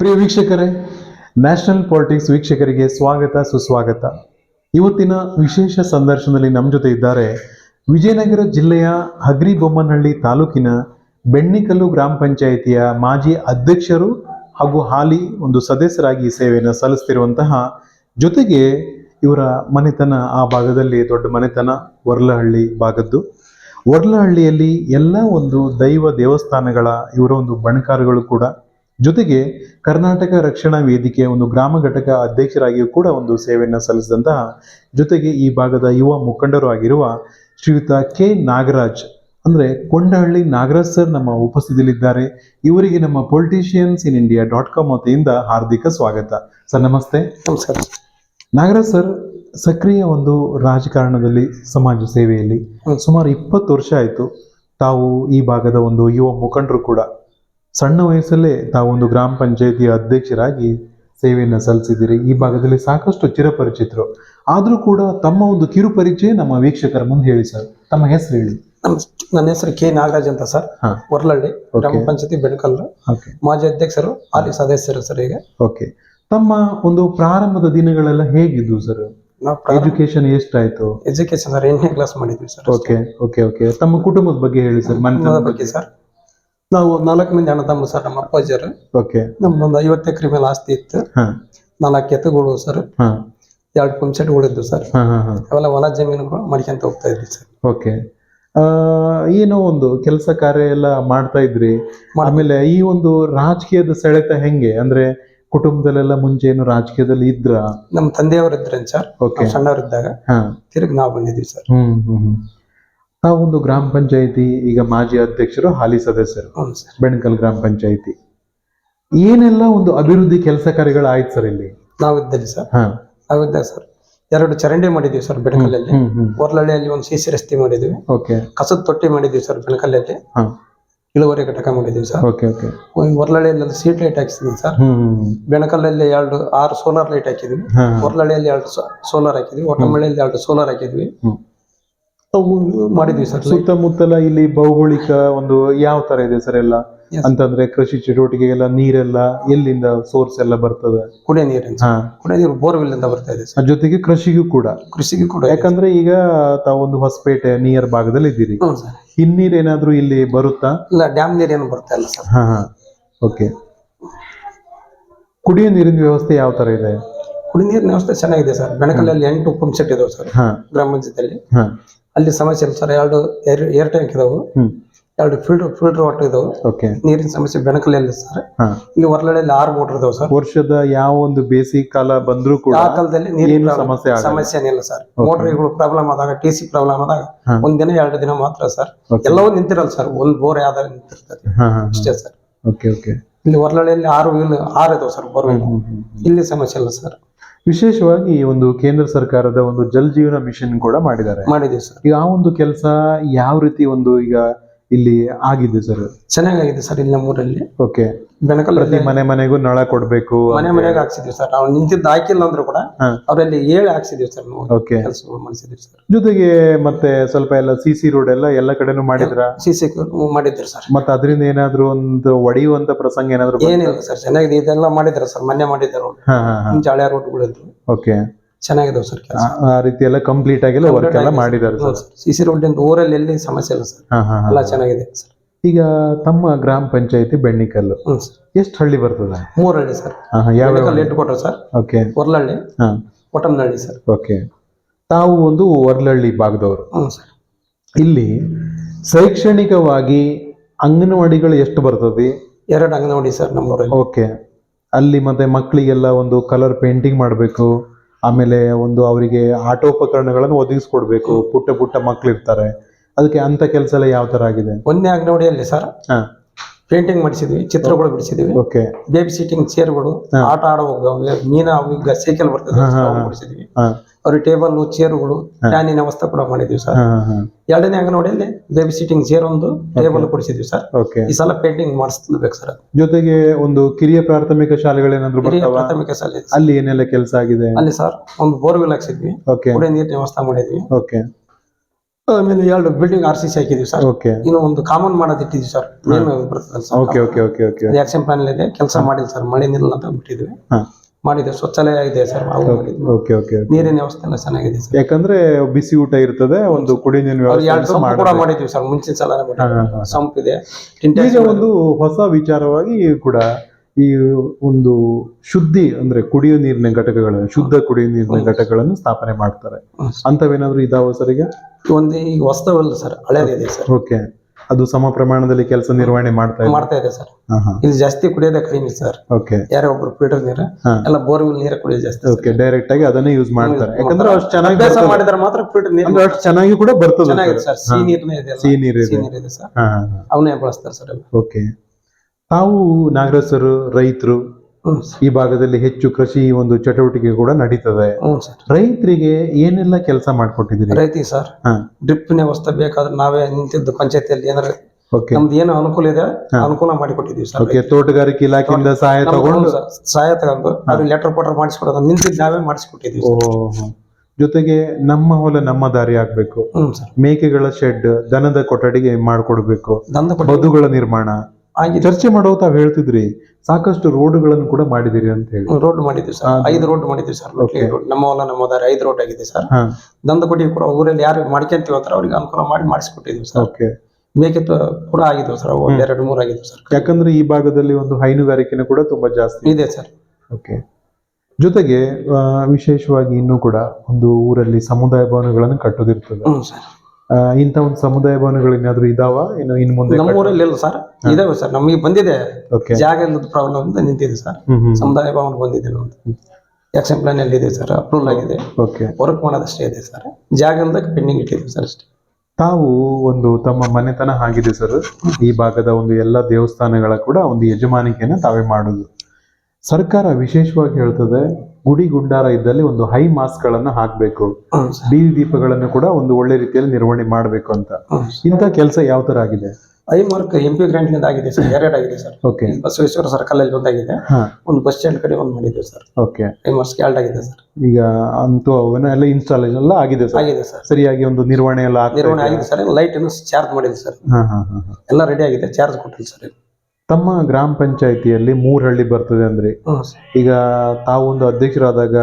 ಪ್ರಿಯ ವೀಕ್ಷಕರೇ national politics ವೀಕ್ಷಕರಿಗೆ ಸ್ವಾಗತ, ಸುಸ್ವಾಗತ. ಇವತ್ತಿನ ವಿಶೇಷ ಸಂದರ್ಶನದಲ್ಲಿ ನಮ್ಮ ಜೊತೆ ಇದ್ದಾರೆ ವಿಜಯನಗರ ಜಿಲ್ಲೆಯ ಹಗ್ರಿಬೊಮ್ಮನಹಳ್ಳಿ ತಾಲೂಕಿನ ಬೆಣ್ಣಿಕಲ್ಲು ಗ್ರಾಮ ಪಂಚಾಯಿತಿಯ ಮಾಜಿ ಅಧ್ಯಕ್ಷರು ಹಾಗೂ ಹಾಲಿ ಒಂದು ಸದಸ್ಯರಾಗಿ ಸೇವೆಯನ್ನು ಸಲ್ಲಿಸ್ತಿರುವಂತಹ ಜೊತೆಗೆ ಇವರ ಮನೆತನ ಆ ಭಾಗದಲ್ಲಿ ದೊಡ್ಡ ಮನೆತನ ವರ್ಲಹಳ್ಳಿ ಭಾಗದ್ದು. ವರ್ಲಹಳ್ಳಿಯಲ್ಲಿ ಎಲ್ಲ ಒಂದು ದೈವ ದೇವಸ್ಥಾನಗಳ ಇವರ ಒಂದು ಬಣಕಾರಗಳು ಕೂಡ ಜೊತೆಗೆ ಕರ್ನಾಟಕ ರಕ್ಷಣಾ ವೇದಿಕೆಯ ಒಂದು ಗ್ರಾಮ ಘಟಕ ಅಧ್ಯಕ್ಷರಾಗಿಯೂ ಕೂಡ ಒಂದು ಸೇವೆಯನ್ನು ಸಲ್ಲಿಸಿದಂತಹ ಜೊತೆಗೆ ಈ ಭಾಗದ ಯುವ ಮುಖಂಡರು ಆಗಿರುವ ಶ್ರೀಯುತ ಕೆ ನಾಗರಾಜ್ ಅಂದ್ರೆ ಕೊಂಡಹಳ್ಳಿ ನಾಗರಾಜ್ ಸರ್ ನಮ್ಮ ಉಪಸ್ಥಿತಿಯಲ್ಲಿದ್ದಾರೆ. ಇವರಿಗೆ ನಮ್ಮ politicians in India dot com ವತಿಯಿಂದ ಹಾರ್ದಿಕ ಸ್ವಾಗತ. ಸರ್ ನಮಸ್ತೆ. ನಮಸ್ಕಾರ. ನಾಗರಾಜ್ ಸರ್ ಸಕ್ರಿಯ ಒಂದು ರಾಜಕಾರಣದಲ್ಲಿ ಸಮಾಜ ಸೇವೆಯಲ್ಲಿ ಸುಮಾರು ಇಪ್ಪತ್ತು ವರ್ಷ ಆಯಿತು ತಾವು ಈ ಭಾಗದ ಒಂದು ಯುವ ಮುಖಂಡರು ಕೂಡ. ಸಣ್ಣ ವಯಸ್ಸಲ್ಲೇ ತಾವೊಂದು ಗ್ರಾಮ ಪಂಚಾಯತಿಯ ಅಧ್ಯಕ್ಷರಾಗಿ ಸೇವೆಯನ್ನು ಸಲ್ಲಿಸಿದ್ದೀರಿ. ಈ ಭಾಗದಲ್ಲಿ ಸಾಕಷ್ಟು ಚಿರಪರಿಚಿತರು. ಆದರೂ ಕೂಡ ತಮ್ಮ ಒಂದು ಕಿರು ಪರಿಚಯ ನಮ್ಮ ವೀಕ್ಷಕರ ಮುಂದೆ ಹೇಳಿ ಸರ್. ತಮ್ಮ ಹೆಸರು ಹೇಳಿ. ನನ್ನ ಹೆಸರು ಕೆ ನಾಗರಾಜ್ ಅಂತ ಸರ್. ಹಾ. ವರ್ಲಹಳ್ಳಿ ಗ್ರಾಮ ಪಂಚಾಯತಿ ಬೆಣಕಲ್ಲು. ಓಕೆ. ಮಾಜಿ ಅಧ್ಯಕ್ಷರು ಹಾಲಿ ಸದಸ್ಯರು ಸರ್ ಈಗ. ಓಕೆ. ತಮ್ಮ ಒಂದು ಪ್ರಾರಂಭದ ದಿನಗಳೆಲ್ಲ ಹೇಗಿದ್ವು ಸರ್? ಎಜುಕೇಶನ್ ಎಷ್ಟಾಯ್ತು? ಎಜುಕೇಶನ್ ಸರ್ ಎಂಟನೇ ಕ್ಲಾಸ್ ಮಾಡಿದ್ವಿ ಸರ್ ಓಕೆ ಓಕೆ ಓಕೆ. ತಮ್ಮ ಕುಟುಂಬದ ಬಗ್ಗೆ ಹೇಳಿ ಸರ್ ಮನೆ ಬಗ್ಗೆ. ಸರ್. ನಾವು ನಾಲ್ಕು ಮಂದಿ ಅಣ್ಣ ತಮ್ಮ ಸರ್ ನಮ್ಮ ಅಪ್ಪಾಜರು ಓಕೆ. ನಮ್ದೊಂದು ಐವತ್ತು ಎಕರೆ ಮೇಲೆ ಆಸ್ತಿ ಇತ್ತು. ನಾಲ್ಕು ಎತ್ತುಗಳು ಸರ್. ಹಾ. ಎರಡು ಪಂಪ್ಸೆಟ್ಗಳು ಇದ್ದು ಸರ್. ಹಾ ಹಾ ಹಾ. ಅವೆಲ್ಲ ಹೊಲ ಜಮೀನುಗಳು ಮಾಡ್ಕೊಂತ ಹೋಗ್ತಾ ಇದ್ವಿ ಸರ್. ಓಕೆ. ಆ, ಏನೋ ಒಂದು ಕೆಲಸ ಕಾರ್ಯ ಎಲ್ಲ ಮಾಡ್ತಾ ಇದ್ರಿ. ಆಮೇಲೆ ಈ ಒಂದು ರಾಜಕೀಯದ ಸೆಳೆತ ಹೆಂಗೆ? ಅಂದ್ರೆ ಕುಟುಂಬದಲ್ಲೆಲ್ಲ ಮುಂಚೆ ಏನು ರಾಜಕೀಯದಲ್ಲಿ ಇದ್ರ? ನಮ್ಮ ತಂದೆಯವರು ಇದ್ರೇನು ಸರ್. ಓಕೆ. ಸಣ್ಣವರಿದ್ದಾಗ ಹಾ. ತಿರುಗಿ ನಾವು ಬಂದಿದ್ವಿ ಸರ್. ಹ್ಮ್ ಹ್ಮ್ ಹ್ಮ್. ತಾವೊಂದು ಗ್ರಾಮ ಪಂಚಾಯಿತಿ ಈಗ ಮಾಜಿ ಅಧ್ಯಕ್ಷರು ಹಾಲಿ ಸದಸ್ಯರು. ಸರ್. ಬೆಣಕಲ್ ಗ್ರಾಮ ಪಂಚಾಯಿತಿ. ಏನೆಲ್ಲ ಒಂದು ಅಭಿವೃದ್ಧಿ ಕೆಲಸ ಕಾರ್ಯಗಳು ಆಯ್ತು ಸರ್ ಇಲ್ಲಿ? ನಾವಿದ್ದೇವೆ ಸರ್. ಹಾ. ನಾವಿದ್ದಾಗ ಸರ್. ಎರಡು ಚರಂಡಿ ಮಾಡಿದ್ದೀವಿ ಸರ್ ಬೆಣಕಲ್ಲಲ್ಲಿ ಹ್ಮ್ ಹ್ಮ್ ಹೊರ್ಲಳ್ಳಿಯಲ್ಲಿ ಒಂದು ಸಿಸಿ ರಸ್ತೆ ಮಾಡಿದ್ವಿ ಓಕೆ. ಕಸದ ತೊಟ್ಟಿ ಮಾಡಿದ್ವಿ ಸರ್ ಬೆಣಕಲ್ಲಲ್ಲಿ ಹಾ. ಇಳುವರಿ ಘಟಕ ಮಾಡಿದ್ವಿ sir. Okay okay. ಹೊರ್ಲಳ್ಳಿಯಲ್ಲಿ street light ಹಾಕಿಸಿದ್ವಿ ಸರ್. ಹ್ಮ್ ಹ್ಮ್ ಹ್ಮ್. ಬೆಣಕಲ್ಲಲ್ಲಿ ಎರಡು ಆರು ಸೋಲಾರ್ ಲೈಟ್ ಹಾಕಿದ್ವಿ ಹಾ. ಹೊರ್ಲಳ್ಳಿಯಲ್ಲಿ ಎರಡು ಸೋಲಾರ್ ಹಾಕಿದ್ವಿ ಒಟ್ಟಮಳ್ಳಿಯಲ್ಲಿ ಎರಡು ಸೋಲಾರ್ ಹಾಕಿದ್ವಿ ಹ್ಮ್. ಮಾಡಿದ್ವಿ ಸರ್ ಸುತ್ತಮುತ್ತಲ ಇಲ್ಲಿ ಭೌಗೋಳಿಕ ಒಂದು ಯಾವ ತರ ಇದೆ ಸರ್ ಎಲ್ಲ? ಅಂತಂದ್ರೆ ಕೃಷಿ ಚಟುವಟಿಕೆಗೆಲ್ಲ ನೀರೆಲ್ಲ ಎಲ್ಲಿಂದ ಸೋರ್ಸ್ ಎಲ್ಲ ಬರ್ತದೆ? ಕುಡಿಯ ನೀರು ಕುಡಿಯ ನೀರು ಬೋರ್ವೆಲ್ ಇಂದ ಬರ್ತಾ ಇದೆ ಸರ್ ಜೊತೆಗೆ ಕೃಷಿಗೂ ಕೂಡ. ಕೃಷಿಗೂ ಕೂಡ ಯಾಕಂದ್ರೆ ಈಗ ತಾವೊಂದು ಹೊಸಪೇಟೆ ನಿಯರ್ ಭಾಗದಲ್ಲಿ ಇದ್ದೀರಿ ಹಿನ್ನೀರ್ ಏನಾದ್ರೂ ಇಲ್ಲಿ ಬರುತ್ತಾ? ಇಲ್ಲ ಡ್ಯಾಮ್ ನೀರೇನು ಬರ್ತಾ ಇಲ್ಲ ಸರ್ ಹಾ ಹಾ. ಓಕೆ ಕುಡಿಯೋ ನೀರಿನ ವ್ಯವಸ್ಥೆ ಯಾವ ತರ ಇದೆ? ಕುಡಿ ನೀರಿನ ವ್ಯವಸ್ಥೆ ಚೆನ್ನಾಗಿದೆ ಸರ್ ಬೆಣಕಲ್ಲಲ್ಲಿ ಎಂಟು ಪಂಪ್ ಸೆಟ್ ಇದಾವೆ ಸರ್ ಹಾ. ಗ್ರಾಮ ಪಂಚಾಯತಿಯಲ್ಲಿ ಹಾ. ಅಲ್ಲಿ ಸಮಸ್ಯೆ ಇಲ್ಲ ಸರ್ ಎರಡು ಏರ್ ಏರ್ ಟ್ಯಾಂಕ್ ಇದಾವು. ಎರಡು ಫಿಲ್ಟರ್ ಫಿಲ್ಟರ್ ವಾಟರ್ ಇದಾವೆ. ಓಕೆ ನೀರಿನ ಸಮಸ್ಯೆ ಬೆಣಕಲಲ್ಲಿ ಸರ್. ಇಲ್ಲಿ ಹೊರಳಲ್ಲಿ ಆರು ಮೋಟರ್ ಇದಾವೆ ಸರ್. ವರ್ಷದ ಯಾವ ಒಂದು ಬೇಸಿಗೆ ಕಾಲ ಬಂದ್ರೂ ಕೂಡ ಆ ಕಾಲದಲ್ಲಿ ನೀರಿನ ಸಮಸ್ಯೆ. ಸಮಸ್ಯೆ ಏನಿಲ್ಲ ಸರ್. ಮೋಟರ್ಗಳು ಪ್ರಾಬ್ಲಮ್ ಆದಾಗ ಟಿ ಸಿ ಪ್ರಾಬ್ಲಮ್ ಆದಾಗ. ಒಂದ್ ದಿನ ಎರಡು ದಿನ ಮಾತ್ರ ಸರ್. ಎಲ್ಲವೂ ನಿಂತಿರಲ್ಲ ಸರ್. ಒಂದ್ ಬೋರ್ ಯಾವ್ದಾರ ನಿಂತಿರ್ತದೆ. ಅಷ್ಟೇ ಸರ್. ಓಕೆ ಓಕೆ ಇಲ್ಲಿ ಹೊರಳಲ್ಲಿ ಆರು ವೀಲ್ ಆರು ಇದಾವೆ ಸರ್ ಬೋರ್ವೆಲ್ ಇಲ್ಲಿ ಸಮಸ್ಯೆ ಇಲ್ಲ ಸರ್. ವಿಶೇಷವಾಗಿ ಈ ಒಂದು ಕೇಂದ್ರ ಸರ್ಕಾರದ ಒಂದು ಜಲ್ ಜೀವನ ಮಿಷನ್ ಕೂಡ ಮಾಡಿದ್ದಾರೆ. ಮಾಡಿದೆ ಸರ್. ಈಗ ಆ ಒಂದು ಕೆಲಸ ಯಾವ ರೀತಿ ಒಂದು ಈಗ ಇಲ್ಲಿ ಆಗಿದೆ ಸರ್ ಚೆನ್ನಾಗಿದೆ ಸರ್ ಇಲ್ಲಿ ನಮ್ಮೂರಲ್ಲಿ ಓಕೆ ಬೆಣಕಲ್ ಪ್ರತಿ ಮನೆ ಮನೆಗೂ ನಳ ಕೊಡ್ಬೇಕು ಮನೆ ಮನೆಗೆ ಹಾಕ್ಸಿದ್ವಿ ಸರ್ ನಾವು ನಿಂತಿದ್ದು ಹಾಕಿಲ್ಲ ಅಂದ್ರೂ ಕೂಡ. ಅವರಲ್ಲಿ ಏಳು ಹಾಕ್ಸಿದೀವಿ ಸರ್ ನಾವು. ಓಕೆ ಕೆಲಸಗಳು ಮಾಡಿಸಿದ್ವಿ ಸರ್ ಜೊತೆಗೆ ಮತ್ತೆ ಸ್ವಲ್ಪ ಎಲ್ಲ ಸಿ ಸಿ ರೋಡ್ ಎಲ್ಲ ಎಲ್ಲ ಕಡೆನೂ ಮಾಡಿದ್ರ? ಸಿ ಸಿ ಮಾಡಿದ್ರು ಸರ್ ಮತ್ತೆ ಅದರಿಂದ ಏನಾದ್ರು ಒಂದು ಒಡೆಯುವಂತ ಪ್ರಸಂಗ ಏನಾದ್ರು? ಏನಿಲ್ಲ ಸರ್ ಚೆನ್ನಾಗಿದೆ. ಇದೆಲ್ಲ ಮಾಡಿದ್ರ ಸರ್ ಮನೆ ಮಾಡಿದ್ರು ರೋಡ್ ಹಾ ಹಾ ಹಾ. ಮುಂಚೆ ಹಳೆ ರೋಡ್ಗಳು ಓಕೆ ಚೆನ್ನಾಗಿದಾವೆ ಸರ್ ಕೆಲಸ. ಆ ರೀತಿ ಎಲ್ಲ ಕಂಪ್ಲೀಟ್ ಆಗಿ ವರ್ಕ್ ಎಲ್ಲ ಮಾಡಿದ್ದಾರೆ ಸರ್. ಸಿ ಸಿ ರೋಡ್ ಊರಲ್ಲಿ ಎಲ್ಲಿ ಸಮಸ್ಯೆ ಇಲ್ಲ ಸರ್. ಹಾ ಹಾ ಹಾ ಎಲ್ಲ ಚೆನ್ನಾಗಿದೆ ಸರ್. ಈಗ ತಮ್ಮ ಗ್ರಾಮ ಪಂಚಾಯತಿ ಬೆಣ್ಣಿಕಲ್ಲು. ಹ್ಞೂ ಸರ್. ಎಷ್ಟು ಹಳ್ಳಿ ಬರ್ತದೆ? ಮೂರಹಳ್ಳಿ ಸರ್. ಹಾ ಹಾ ಯಾವ ಬೆಣಕಲ್ ಎಂಟು ಕೊಟ್ಟರು ಸರ್. ಓಕೆ. ಹೊರ್ಲಹಳ್ಳಿ ಹಾ. ಸರ್. ಓಕೆ. ತಾವು ಒಂದು ವರ್ಲಹಳ್ಳಿ ಭಾಗದವರು. ಹ್ಞೂ ಸರ್. ಇಲ್ಲಿ ಶೈಕ್ಷಣಿಕವಾಗಿ ಅಂಗನವಾಡಿಗಳು ಎಷ್ಟು ಬರ್ತದೆ? ಎರಡು ಅಂಗನವಾಡಿ ಸರ್ ನಮ್ಮೂರಲ್ಲಿ. ಓಕೆ. ಅಲ್ಲಿ ಮತ್ತೆ ಮಕ್ಕಳಿಗೆಲ್ಲ ಒಂದು ಕಲರ್ ಪೇಂಟಿಂಗ್ ಮಾಡಬೇಕು. ಆಮೇಲೆ ಒಂದು ಅವರಿಗೆ ಆಟೋಪಕರಣಗಳನ್ನು ಒದಗಿಸ್ಕೊಡ್ಬೇಕು. ಪುಟ್ಟ ಪುಟ್ಟ ಮಕ್ಕಳಿರ್ತಾರೆ ಅದಕ್ಕೆ ಅಂತ ಕೆಲಸ ಎಲ್ಲ ಯಾವ ಥರ ಆಗಿದೆ? ಒಂದೇ ಅಂಗನವಾಡಿಯಲ್ಲಿ ಸರ್? ಹಾ. ಪೇಂಟಿಂಗ್ ಮಾಡಿಸಿದ್ವಿ ಚಿತ್ರಗಳು ಬಿಡಿಸಿದ್ವಿ. ಓಕೆ. ಬೇಬಿ ಸೀಟಿಂಗ್ ಚೇರ್ಗಳು. ಆಟ ಆಡೋ ಮೀನ ಈಗ ಸೈಕಲ್ ಬರ್ತದೆ ಅವ್ರ. ಬಿಡಿಸಿದ್ವಿ. ಅವ್ರಿಗೆ ಟೇಬಲ್ ಚೇರ್ಗಳು ಫ್ಯಾನಿನ ವ್ಯವಸ್ಥೆ ಕೂಡ ಮಾಡಿದ್ವಿ ಸರ್. ಎರಡನೇ ಅಂಗನವಾಡಿಯಲ್ಲಿ ಬೇಬಿ ಸೀಟಿಂಗ್ ಚೇರ್ ಒಂದು ಟೇಬಲ್ ಕೊಡಿಸಿದ್ವಿ ಸರ್. ಈ ಸಲ ಪೇಂಟಿಂಗ್ ಮಾಡಿಸ್ಬೇಕು ಸರ್. ಜೊತೆಗೆ ಒಂದು ಕಿರಿಯ ಪ್ರಾಥಮಿಕ ಶಾಲೆಗಳೇನಾದ್ರು ಪ್ರಾಥಮಿಕ ಶಾಲೆ. ಅಲ್ಲಿ ಏನೆಲ್ಲ ಕೆಲಸ ಆಗಿದೆ? ಅಲ್ಲಿ ಸರ್ ಒಂದು ಬೋರ್ವೆಲ್ ಹಾಕ್ಸಿದ್ವಿ. ಕುಡಿಯೋ ನೀರಿನ ವ್ಯವಸ್ಥೆ ಮಾಡಿದ್ವಿ. ಓಕೆ. ಆಮೇಲೆ ಎರಡು ಬಿಲ್ಡಿಂಗ್ ಆರ್ ಸಿ ಸಿ ಹಾಕಿದೀವಿ ಸರ್. ಓಕೆ ಇನ್ನು ಒಂದು ಕಾಮನ್ ಮಾಡೋದು ಇಟ್ಟಿದ್ವಿ sir. Okay okay okay okay action plan ಇದೆ. ಕೆಲಸ ಮಾಡಿಲ್ಲ ಸರ್. ಮಳೆ ನಿಲ್ಲ ಅಂತ ಬಿಟ್ಟಿದ್ವಿ. ಮಾಡಿದೆ. ಮಾಡಿದ್ವಿ ಶೌಚಾಲಯ ಇದೆ ಸರ್. ಓಕೆ ಓಕೆ ನೀರಿನ ವ್ಯವಸ್ಥೆ ಎಲ್ಲ ಚೆನ್ನಾಗಿದೆ ಸರ್. ಯಾಕಂದ್ರೆ ಬಿಸಿ ಊಟ ಇರ್ತದೆ. ಒಂದು ಕುಡಿ ನೀರಿನ ವ್ಯವಸ್ಥೆ ಕೂಡ. ಮಾಡಿದ್ವಿ ಸರ್. ಮುಂಚಿನ ಸಲ. ಸಂಪ್ ಇದೆ ಈಗ ಒಂದು ಹೊಸ ವಿಚಾರವಾಗಿ ಕೂಡ ಈ ಒಂದು ಶುದ್ಧಿ ಅಂದ್ರೆ ಕುಡಿಯೋ ನೀರಿನ ಘಟಕಗಳನ್ನು ಶುದ್ಧ ಕುಡಿಯೋ ನೀರಿನ ಘಟಕಗಳನ್ನು ಸ್ಥಾಪನೆ ಮಾಡ್ತಾರೆ. ಅಂತವೇನಾದ್ರೂ ಇದಾವ ಸರಿಗೆ ಒಂದು ಈಗ ಹೊಸದವಲ್ಲ ಸರ್ ಹಳೇದಿದೆ ಸರ್. ಓಕೆ. ಅದು ಸಮ ಪ್ರಮಾಣದಲ್ಲಿ ಕೆಲಸ ನಿರ್ವಹಣೆ ಮಾಡ್ತಾ ಇದೆ? ಮಾಡ್ತಾ ಇದೆ ಸರ್. ಇಲ್ಲಿ ಜಾಸ್ತಿ ಕುಡಿಯೋದೇ ಕಡಿಮೆ ಸರ್. ಓಕೆ. ಯಾರೋ ಒಬ್ರು ಫಿಲ್ಟರ್ ನೀರ. ಎಲ್ಲ ಬೋರ್ವೆಲ್ ನೀರ ಕುಡಿಯೋದು ಜಾಸ್ತಿ ಓಕೆ. ಡೈರೆಕ್ಟ್ ಆಗಿ ಅದನ್ನೇ ಯೂಸ್ ಮಾಡ್ತಾರೆ. ಯಾಕಂದ್ರೆ ಅಷ್ಟು ಚೆನ್ನಾಗಿ ಅಭ್ಯಾಸ ಮಾಡಿದ್ರೆ ಮಾತ್ರ ಫಿಲ್ಟರ್ ನೀರು ಅಷ್ಟು ಚೆನ್ನಾಗಿ ಕೂಡ ಬರ್ತದೆ ಚೆನ್ನಾಗಿದೆ ಸರ್. ಸಿಹಿ ನೀರನೇ ಇದೆ? ಸಿಹಿ ನೀರು ಇದೆ. ಸರ್. ಅವನ್ನೇ ಬಳಸ್ತಾರೆ ಸರ್ ಓಕೆ. ತಾವು ನಾಗರಸರು ರೈತರು ಈ ಭಾಗದಲ್ಲಿ ಹೆಚ್ಚು ಕೃಷಿ ಒಂದು ಚಟುವಟಿಕೆ ಕೂಡ ನಡೀತದೆ. ಹ್ಞೂ ಸರ್. ರೈತರಿಗೆ ಏನೆಲ್ಲ ಕೆಲಸ ಮಾಡ್ಕೊಟ್ಟಿದ್ದೀರಿ? ರೈತಿ ಸರ್ ಹಾ. ಡ್ರಿಪ್ಪಿನ ವ್ಯವಸ್ಥೆ ಬೇಕಾದ್ರೆ ನಾವೇ ನಿಂತಿದ್ದು ಪಂಚಾಯತಿಯಲ್ಲಿ ಏನಾರ ಓಕೆ. ನಮ್ದು ಏನು ಅನುಕೂಲ ಇದೆ ಅನುಕೂಲ ಮಾಡಿಕೊಟ್ಟಿದ್ದೀವಿ ಸರ್ ಓಕೆ ತೋಟಗಾರಿಕೆ ಇಲಾಖೆಯಿಂದ ಸಹಾಯ ತಗೊಂಡು? ಸರ್, ಸಹಾಯ ತಗೊಂಡು ಅವ್ರಿಗೆ ಲೆಟರ್ ಪೋಟರ್ ಮಾಡಿಸ್ಕೊಡೋದು ನಿಂತಿದ್ದು ನಾವೇ ಮಾಡಿಸ್ಕೊಟ್ಟಿದ್ದೀವಿ ಓ ಸರ್ ಜೊತೆಗೆ ನಮ್ಮ ಹೊಲ ನಮ್ಮ ದಾರಿ ಆಗ್ಬೇಕು. ಹ್ಞೂ ಸರ್. ಮೇಕೆಗಳ ಶೆಡ್ ದನದ ಕೊಠಡಿಗೆ ಮಾಡ್ಕೊಡ್ಬೇಕು. ಬದುಗಳ ನಿರ್ಮಾಣ. ಆಗಿದೆ ಚರ್ಚೆ ಮಾಡೋ ತಾವ್ ಹೇಳ್ತಿದ್ರಿ ಸಾಕಷ್ಟು ರೋಡ್ಗಳನ್ನು ಕೂಡ ಮಾಡಿದಿರಿ ಅಂತ ಹೇಳಿ. ರೋಡ್ ಮಾಡಿದ್ವಿ ಸರ್. ಐದು ರೋಡ್ ಮಾಡಿದ್ವಿ ಸರ್. ನಮ್ಮ ಹೊಲ ನಮ್ಮ ದಾರಿ ಐದು ರೋಡ್ ಆಗಿದೆ ಸರ್. ದಂದಕೋಟಿ ಕೂಡ ಊರಲ್ಲಿ ಯಾರು ಮಾಡ್ಕೊಂತೀವಿ ಅಂತಾರೆ ಅವ್ರಿಗೆ ಅನುಕೂಲ ಮಾಡಿ ಮಾಡಿಸ್ಬಿಟ್ಟಿದ್ವಿ ಸರ್. ಓಕೆ. ಮೇಕೆ ಕೂಡ ಆಗಿದ್ವು ಸರ್. ಅವು ಒಂದ್ ಎರಡು ಮೂರು ಆಗಿದ್ವು ಸರ್. ಯಾಕಂದ್ರೆ ಈ ಭಾಗದಲ್ಲಿ ಒಂದು ಹೈನುಗಾರಿಕೆನೂ ಕೂಡ ತುಂಬಾ ಜಾಸ್ತಿ ಇದೆ ಸರ್. ಓಕೆ. ಜೊತೆಗೆ ವಿಶೇಷವಾಗಿ ಇನ್ನೂ ಕೂಡ ಒಂದು ಊರಲ್ಲಿ ಸಮುದಾಯ ಭವನಗಳನ್ನು ಕಟ್ಟೋದಿರ್ತದೆ. ಇಂಥ ಒಂದು ಸಮುದಾಯ ಭವನಗಳು ಏನಾದ್ರು ಇದಾವ? ಏನು ಇನ್ ಮುಂದೆ ನಮ್ಮ ಊರಲ್ಲಿ ಇಲ್ಲ ಸರ್. ಇದಾವೆ ಸರ್. ನಮಗೆ ಬಂದಿದೆ. ಜಾಗ ಇಲ್ಲದ ಪ್ರಾಬ್ಲಮ್ ಅಂತ ನಿಂತಿದೆ ಸರ್. ಹ್ಮ್ ಹ್ಮ್ ಸಮುದಾಯ ಭವನ ಬಂದಿದೆ ನಮ್ದು ಆಕ್ಷನ್ ಪ್ಲಾನ್ ಅಲ್ಲಿ ಇದೆ ಸರ್ ಅಪ್ರೂವಲ್ ಆಗಿದೆ. ಓಕೆ ವರ್ಕ್ ಮಾಡೋದಷ್ಟೇ ಇದೆ ಸರ್. ಜಾಗ ಇಲ್ಲದ ಪೆಂಡಿಂಗ್ ಇಟ್ಟಿದೆ ಸರ್ ಅಷ್ಟೇ. ತಾವು ಒಂದು ತಮ್ಮ ಮನೆತನ ಆಗಿದೆ ಸರ್. ಈ ಭಾಗದ ಒಂದು ಎಲ್ಲ ದೇವಸ್ಥಾನಗಳ ಕೂಡ ಒಂದು ಯಜಮಾನಿಕೆಯನ್ನ ತಾವೇ ಮಾಡುದು. ಸರ್ಕಾರ ವಿಶೇಷವಾಗಿ ಹೇಳ್ತದೆ ಗುಡಿ ಗುಂಡಾರ ಇದ್ದಲ್ಲಿ ಒಂದು ಹೈ ಮಾಸ್ಕ್ ಗಳನ್ನ ಹಾಕ್ಬೇಕು ಬೀದಿ ದೀಪಗಳನ್ನು ಕೂಡ ಒಂದು ಒಳ್ಳೆ ರೀತಿಯಲ್ಲಿ ನಿರ್ವಹಣೆ ಮಾಡಬೇಕು ಅಂತ. ಇಂತ ಇಂಥ ಕೆಲಸ ಯಾವ ತರ ಆಗಿದೆ? ಐ ಮಾರ್ಕ್ ಎಂ ಪಿ ಗ್ರಾಂಟ್ನಿಂದ ಆಗಿದೆ ಸರ್ ಎರಡು ಆಗಿದೆ ಸರ್. ಓಕೆ. ಬಸವೇಶ್ವರ ಸರ್ಕಲ್ ಅಲ್ಲಿ ಒಂದಾಗಿದೆ. ಒಂದು ಬಸ್ ಸ್ಟ್ಯಾಂಡ್ ಕಡೆ ಒಂದು ಮಾಡಿದ್ವಿ ಸರ್. ಓಕೆ. ಐ ಮಾರ್ಕ್ ಎರಡು ಆಗಿದೆ ಸರ್. ಈಗ ಅಂತೂ ಅವನ್ನ ಎಲ್ಲ ಇನ್ಸ್ಟಾಲೇಷನ್ ಎಲ್ಲ ಆಗಿದೆ ಸರ್. ಆಗಿದೆ ಸರ್. ಸರಿಯಾಗಿ ಒಂದು ನಿರ್ವಹಣೆ ಎಲ್ಲ ನಿರ್ವಹಣೆ ಆಗಿದೆ ಸರ್ ಲೈಟ್ ಅನ್ನು ಚಾರ್ಜ್ ಮಾಡಿದೆ ಸರ್. ಹಾ ಹಾ ಹಾ ಹಾ. ಎಲ್ಲ ರೆಡಿ ಆಗಿದೆ ಚಾರ್ಜ್ ಕೊಟ್ಟಿಲ್ಲ ಸರ್. ತಮ್ಮ ಗ್ರಾಮ ಪಂಚಾಯಿತಿಯಲ್ಲಿ ಮೂರ್ ಹಳ್ಳಿ ಬರ್ತದೆ ಅಂದ್ರೆ ಈಗ ತಾವೊಂದು ಅಧ್ಯಕ್ಷರಾದಾಗ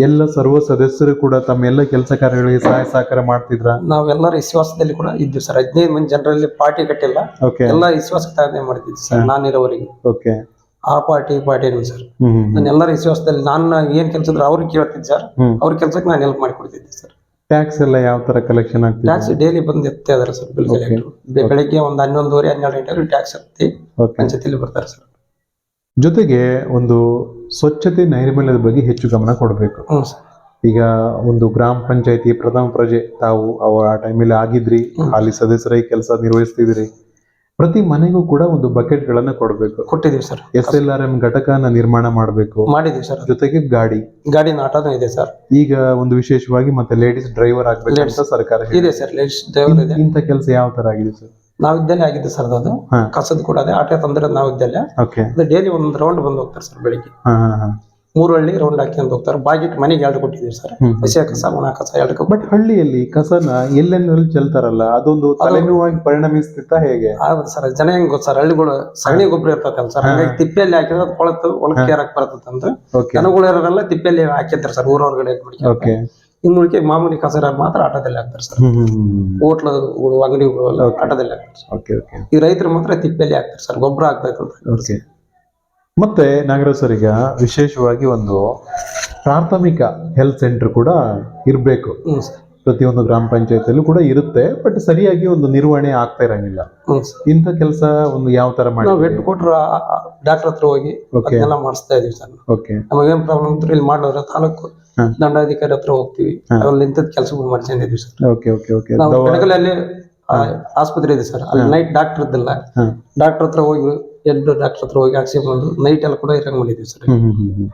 ಎಲ್ಲ ಸರ್ವ ಸದಸ್ಯರು ಕೂಡ ತಮ್ಮ ಎಲ್ಲ ಕೆಲಸ ಕಾರ್ಯಗಳಿಗೆ ಸಹಾಯ ಸಹಕಾರ ಮಾಡ್ತಿದ್ರ? ನಾವೆಲ್ಲರ ವಿಶ್ವಾಸದಲ್ಲಿ ಕೂಡ ಇದ್ವಿ ಸರ್. ಹದಿನೈದು ಮಂದಿ ಜನರಲ್ಲಿ ಪಾರ್ಟಿ ಕಟ್ಟಿಲ್ಲ. ಎಲ್ಲ ವಿಶ್ವಾಸ ತಾನೇ ಮಾಡ್ತಿದ್ವಿ ಸರ್. ನಾನು ಇರೋವರೆಗೆ. ಓಕೆ ಆ ಪಾರ್ಟಿ ಈ ಪಾರ್ಟಿ ಸರ್. ಹ್ಮ್ ಹ್ಮ್ ನಾನು ಎಲ್ಲರ ವಿಶ್ವಾಸದಲ್ಲಿ ನಾನು ಏನ್ ಕೆಲಸ ಇದ್ರೆ ಅವ್ರಿಗೆ ಕೇಳ್ತಿದ್ದೆ ಸರ್. ಹ್ಮ್. ಅವ್ರ ಕೆಲಸಕ್ಕೆ ನಾನು ಹೆಲ್ಪ್ ಮಾಡಿಕೊಡ್ತಿದ್ದೆ ಸರ್. ಟ್ಯಾಕ್ಸ್ ಎಲ್ಲ ಯಾವ ತರ ಕಲೆಕ್ಷನ್ ಆಗ್ತದೆ? ಟ್ಯಾಕ್ಸ್ ಡೈಲಿ ಬಂದು ಎತ್ತೆ ಅದರ ಸರ್ ಬಿಲ್ ಕಲೆಕ್ಟರ್ ಬೆಳಗ್ಗೆ ಒಂದು ಹನ್ನೊಂದುವರೆ ಹನ್ನೆರಡು ಗಂಟೆ ಟ್ಯಾಕ್ಸ್ ಎತ್ತಿ ಪಂಚಾಯತಿಲಿ ಬರ್ತಾರೆ ಸರ್ ಜೊತೆಗೆ ಒಂದು ಸ್ವಚ್ಛತೆ ನೈರ್ಮಲ್ಯದ ಬಗ್ಗೆ ಹೆಚ್ಚು ಗಮನ ಕೊಡಬೇಕು. ಈಗ ಒಂದು ಗ್ರಾಮ ಪಂಚಾಯತಿ ಪ್ರಥಮ ಪ್ರಜೆ ತಾವು ಅವ ಆ ಟೈಮಲ್ಲಿ ಆಗಿದ್ರಿ. ಅಲ್ಲಿ ಸದಸ್ಯರಾಗಿ ಕೆಲಸ ನಿರ್ವಹಿಸ್ತಿದ್ರಿ ಪ್ರತಿ ಮನೆಗೂ ಕೂಡ ಒಂದು ಬಕೆಟ್ ಗಳನ್ನ ಕೊಡಬೇಕು. ಕೊಟ್ಟಿದ್ದೀವಿ sir. S L R M ಘಟಕನ ನಿರ್ಮಾಣ ಮಾಡಬೇಕು. ಮಾಡಿದೀವಿ ಸರ್. ಜೊತೆಗೆ ಗಾಡಿ. ಗಾಡಿ ಆಟೋನೂ ಇದೆ ಸರ್. ಈಗ ಒಂದು ವಿಶೇಷವಾಗಿ ಮತ್ತೆ ಲೇಡೀಸ್ ಡ್ರೈವರ್ ಆಗಬೇಕು ಅಂತ ಸರ್ಕಾರ ಇದೆ ಸರ್ ಲೇಡೀಸ್ ಡ್ರೈವರ್ ಇದೆ. ಇಂತ ಕೆಲಸ ಯಾವ ತರ ಆಗಿದೆ ಸರ್? ನಾವಿದ್ದಲ್ಲೇ ಆಗಿದೆ ಸರ್ ಅದು. ಕಸದ ಕೂಡ ಅದೇ ಆಟೋ ತಂದ್ರೆ ನಾವಿದ್ದಲ್ಲೇ ಓಕೆ ಡೈಲಿ ಒಂದು ರೌಂಡ್ ಬಂದು ಹೋಗ್ತಾರೆ ಸರ್ ಬೆಳಿಗ್ಗೆ. ಹಾ ಹಾ ಹಾ. ಮೂರು ಹಳ್ಳಿ ರೌಂಡ್ ಹಾಕ್ಕೊಂಡು ಹೋಗ್ತಾರೆ. ಬಾಗಿಟ್ ಮನೆಗೆ ಎರಡು ಕೊಟ್ಟಿದ್ದೀವಿ ಸರ್. ಹಸಿಯ ಹಸಿ ಕಸ ಒಣ ಕಸ ಎರಡು ಬಟ್ ಹಳ್ಳಿಯಲ್ಲಿ ಕಸನ ಎಲ್ಲೆಲ್ಲಿ ಚೆಲ್ತಾರಲ್ಲ? ಅದೊಂದು ತಲೆನೋವಾಗಿ ಪರಿಣಮಿಸ್ತಿತ್ತ ಹೇಗೆ? ಹೌದು ಸರ್ ಜನ ಹೆಂಗ್ ಗೊತ್ತ ಸರ್? ಹಳ್ಳಿಗಳು ಸಗಣಿ ಗೊಬ್ಬರ ಇರ್ತೈತಲ್ಲ ಸರ್. ಹಂಗಾಗಿ ತಿಪ್ಪೆಯಲ್ಲಿ ಹಾಕಿದ್ರೆ ಕೊಳತು ಒಳಕ್ಕೆ ಕೇರಕ್ ಬರ್ತದಂತ ಜನಗಳು ಇರೋರೆಲ್ಲ ತಿಪ್ಪೆಯಲ್ಲಿ ಹಾಕಿರ್ತಾರೆ ಸರ್ ಊರ ಹೊರಗಡೆ ಓಕೆ ಇನ್ನು ಉಳಿಕೆ ಮಾಮೂಲಿ ಕಸ ಇರೋರು ಮಾತ್ರ ಆಟೋದಲ್ಲಿ ಹಾಕ್ತಾರೆ ಸರ್. ಹೋಟ್ಲುಗಳು ಅಂಗಡಿಗಳು ಎಲ್ಲ ಆಟೋದಲ್ಲಿ ಹಾಕ್ತಾರೆ ಈ ರೈತರು ಮಾತ್ರ ತಿಪ್ಪೆಯಲ್ಲಿ ಹಾಕ್ತಾರೆ ಸರ್ ಗೊಬ್ಬರ ಹಾಕ್ಬೇಕು ಅಂತ. ಮತ್ತೆ ನಾಗರಾಜ್ ಸರ್ ಈಗ ವಿಶೇಷವಾಗಿ ಒಂದು ಪ್ರಾಥಮಿಕ ಹೆಲ್ತ್ ಸೆಂಟರ್ ಕೂಡ ಇರಬೇಕು. ಪ್ರತಿಯೊಂದು ಗ್ರಾಮ ಪಂಚಾಯತಿಯಲ್ಲೂ ಕೂಡ ಇರುತ್ತೆ ಬಟ್ ಸರಿಯಾಗಿ ಒಂದು ನಿರ್ವಹಣೆ ಆಗ್ತಾ ಇರಂಗಿಲ್ಲ. ಇಂಥ ಕೆಲಸ ಒಂದು ಯಾವ ತರ ಮಾಡಿ ನಾವು ವೆಟ್ ಕೊಟ್ರು ಡಾಕ್ಟರ್ ಹತ್ರ ಹೋಗಿ ಅದನ್ನೆಲ್ಲ ಮಾಡಿಸ್ತಾ ಇದೀವಿ ಸರ್. ಓಕೆ ನಮಗೇನು ಪ್ರಾಬ್ಲಮ್ ಇದ್ರೆ ಇಲ್ಲಿ ಮಾಡಿದ್ರೆ ತಾಲೂಕು. ದಂಡಾಧಿಕಾರಿ ಹತ್ರ ಹೋಗ್ತೀವಿ. ಅಲ್ಲಿ ಇಂಥದ್ದು ಕೆಲಸಗಳು ಮಾಡ್ಕೊಂಡಿದೀವಿ ಸರ್. ಓಕೆ ಓಕೆ ಓಕೆ ನಾವು ಆಸ್ಪತ್ರೆ ಇದೆ ಸರ್. ಅಲ್ಲಿ ನೈಟ್ ಡಾಕ್ಟರ್ ಇದ್ದಿಲ್ಲ. ಡಾಕ್ಟರ್ ಹತ್ರ ಹೋಗಿ ಎರಡು ಡಾಕ್ಟರ್ ಹತ್ರ ಹೋಗಿ ಹಾಕ್ಸಿ ಬಂದು ನೈಟ್ ಎಲ್ಲ ಕೂಡ ಇರಂಗ್ ಮಾಡಿದೀವಿ ಸರ್. ಹ್ಮ್ ಹ್ಮ್ ಹ್ಮ್ ಹ್ಮ್.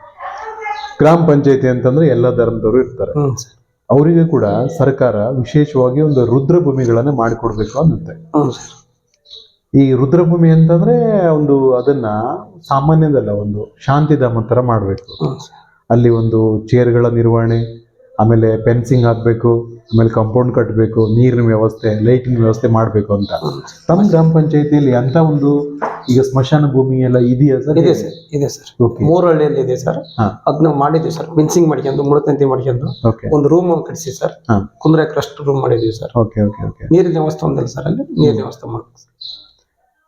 ಗ್ರಾಮ ಪಂಚಾಯತಿ ಅಂತಂದ್ರೆ ಎಲ್ಲ ಧರ್ಮದವರು ಇರ್ತಾರೆ. ಸರ್. ಅವರಿಗೆ ಕೂಡ ಸರ್ಕಾರ ವಿಶೇಷವಾಗಿ ಒಂದು ರುದ್ರಭೂಮಿಗಳನ್ನ ಮಾಡಿಕೊಡ್ಬೇಕು ಅನ್ನುತ್ತೆ. ಸರ್. ಈ ರುದ್ರಭೂಮಿ ಅಂತಂದ್ರೆ ಒಂದು ಅದನ್ನ ಸಾಮಾನ್ಯದಲ್ಲ ಒಂದು ಶಾಂತಿಧಾಮ ತರ ಮಾಡಬೇಕು. ಸರ್. ಅಲ್ಲಿ ಒಂದು ಚೇರ್ಗಳ ನಿರ್ವಹಣೆ ಆಮೇಲೆ ಫೆನ್ಸಿಂಗ್ ಹಾಕ್ಬೇಕು. ಆಮೇಲೆ ಕಾಂಪೌಂಡ್ ಕಟ್ಟಬೇಕು ನೀರಿನ ವ್ಯವಸ್ಥೆ ಲೈಟಿನ ವ್ಯವಸ್ಥೆ ಮಾಡಬೇಕು ಅಂತ. ತಮ್ಮ ಗ್ರಾಮ ಪಂಚಾಯತಿಯಲ್ಲಿ ಅಂತ ಒಂದು ಈಗ ಸ್ಮಶಾನ ಭೂಮಿ ಎಲ್ಲ ಇದೆಯಾ ಸರ್? ಇದೆ ಸರ್ ಇದೆ ಸರ್. ಮೂರು ಹಳ್ಳಿಯಲ್ಲಿ ಇದೆ ಸರ್. ಅದನ್ನ ಮಾಡಿದ್ವಿ ಸರ್ ಮಿನ್ಸಿಂಗ್ ಮಾಡ್ಕೊಂಡು ಮುಳತಂತಿ ಮಾಡ್ಕೊಂಡು. ಒಂದು ರೂಮ್ ಒಂದು ಕಟ್ಸಿ ಸರ್. ಕುಂದ್ರೆ ಕ್ರಸ್ಟ್ ರೂಮ್ ಮಾಡಿದ್ವಿ ಸರ್. ಓಕೆ ಓಕೆ ಓಕೆ ನೀರಿನ ವ್ಯವಸ್ಥೆ ಒಂದಲ್ಲ ಸರ್ ಅಲ್ಲಿ ನೀರಿನ ವ್ಯವಸ್ಥೆ ಮಾಡ್ಬೇಕು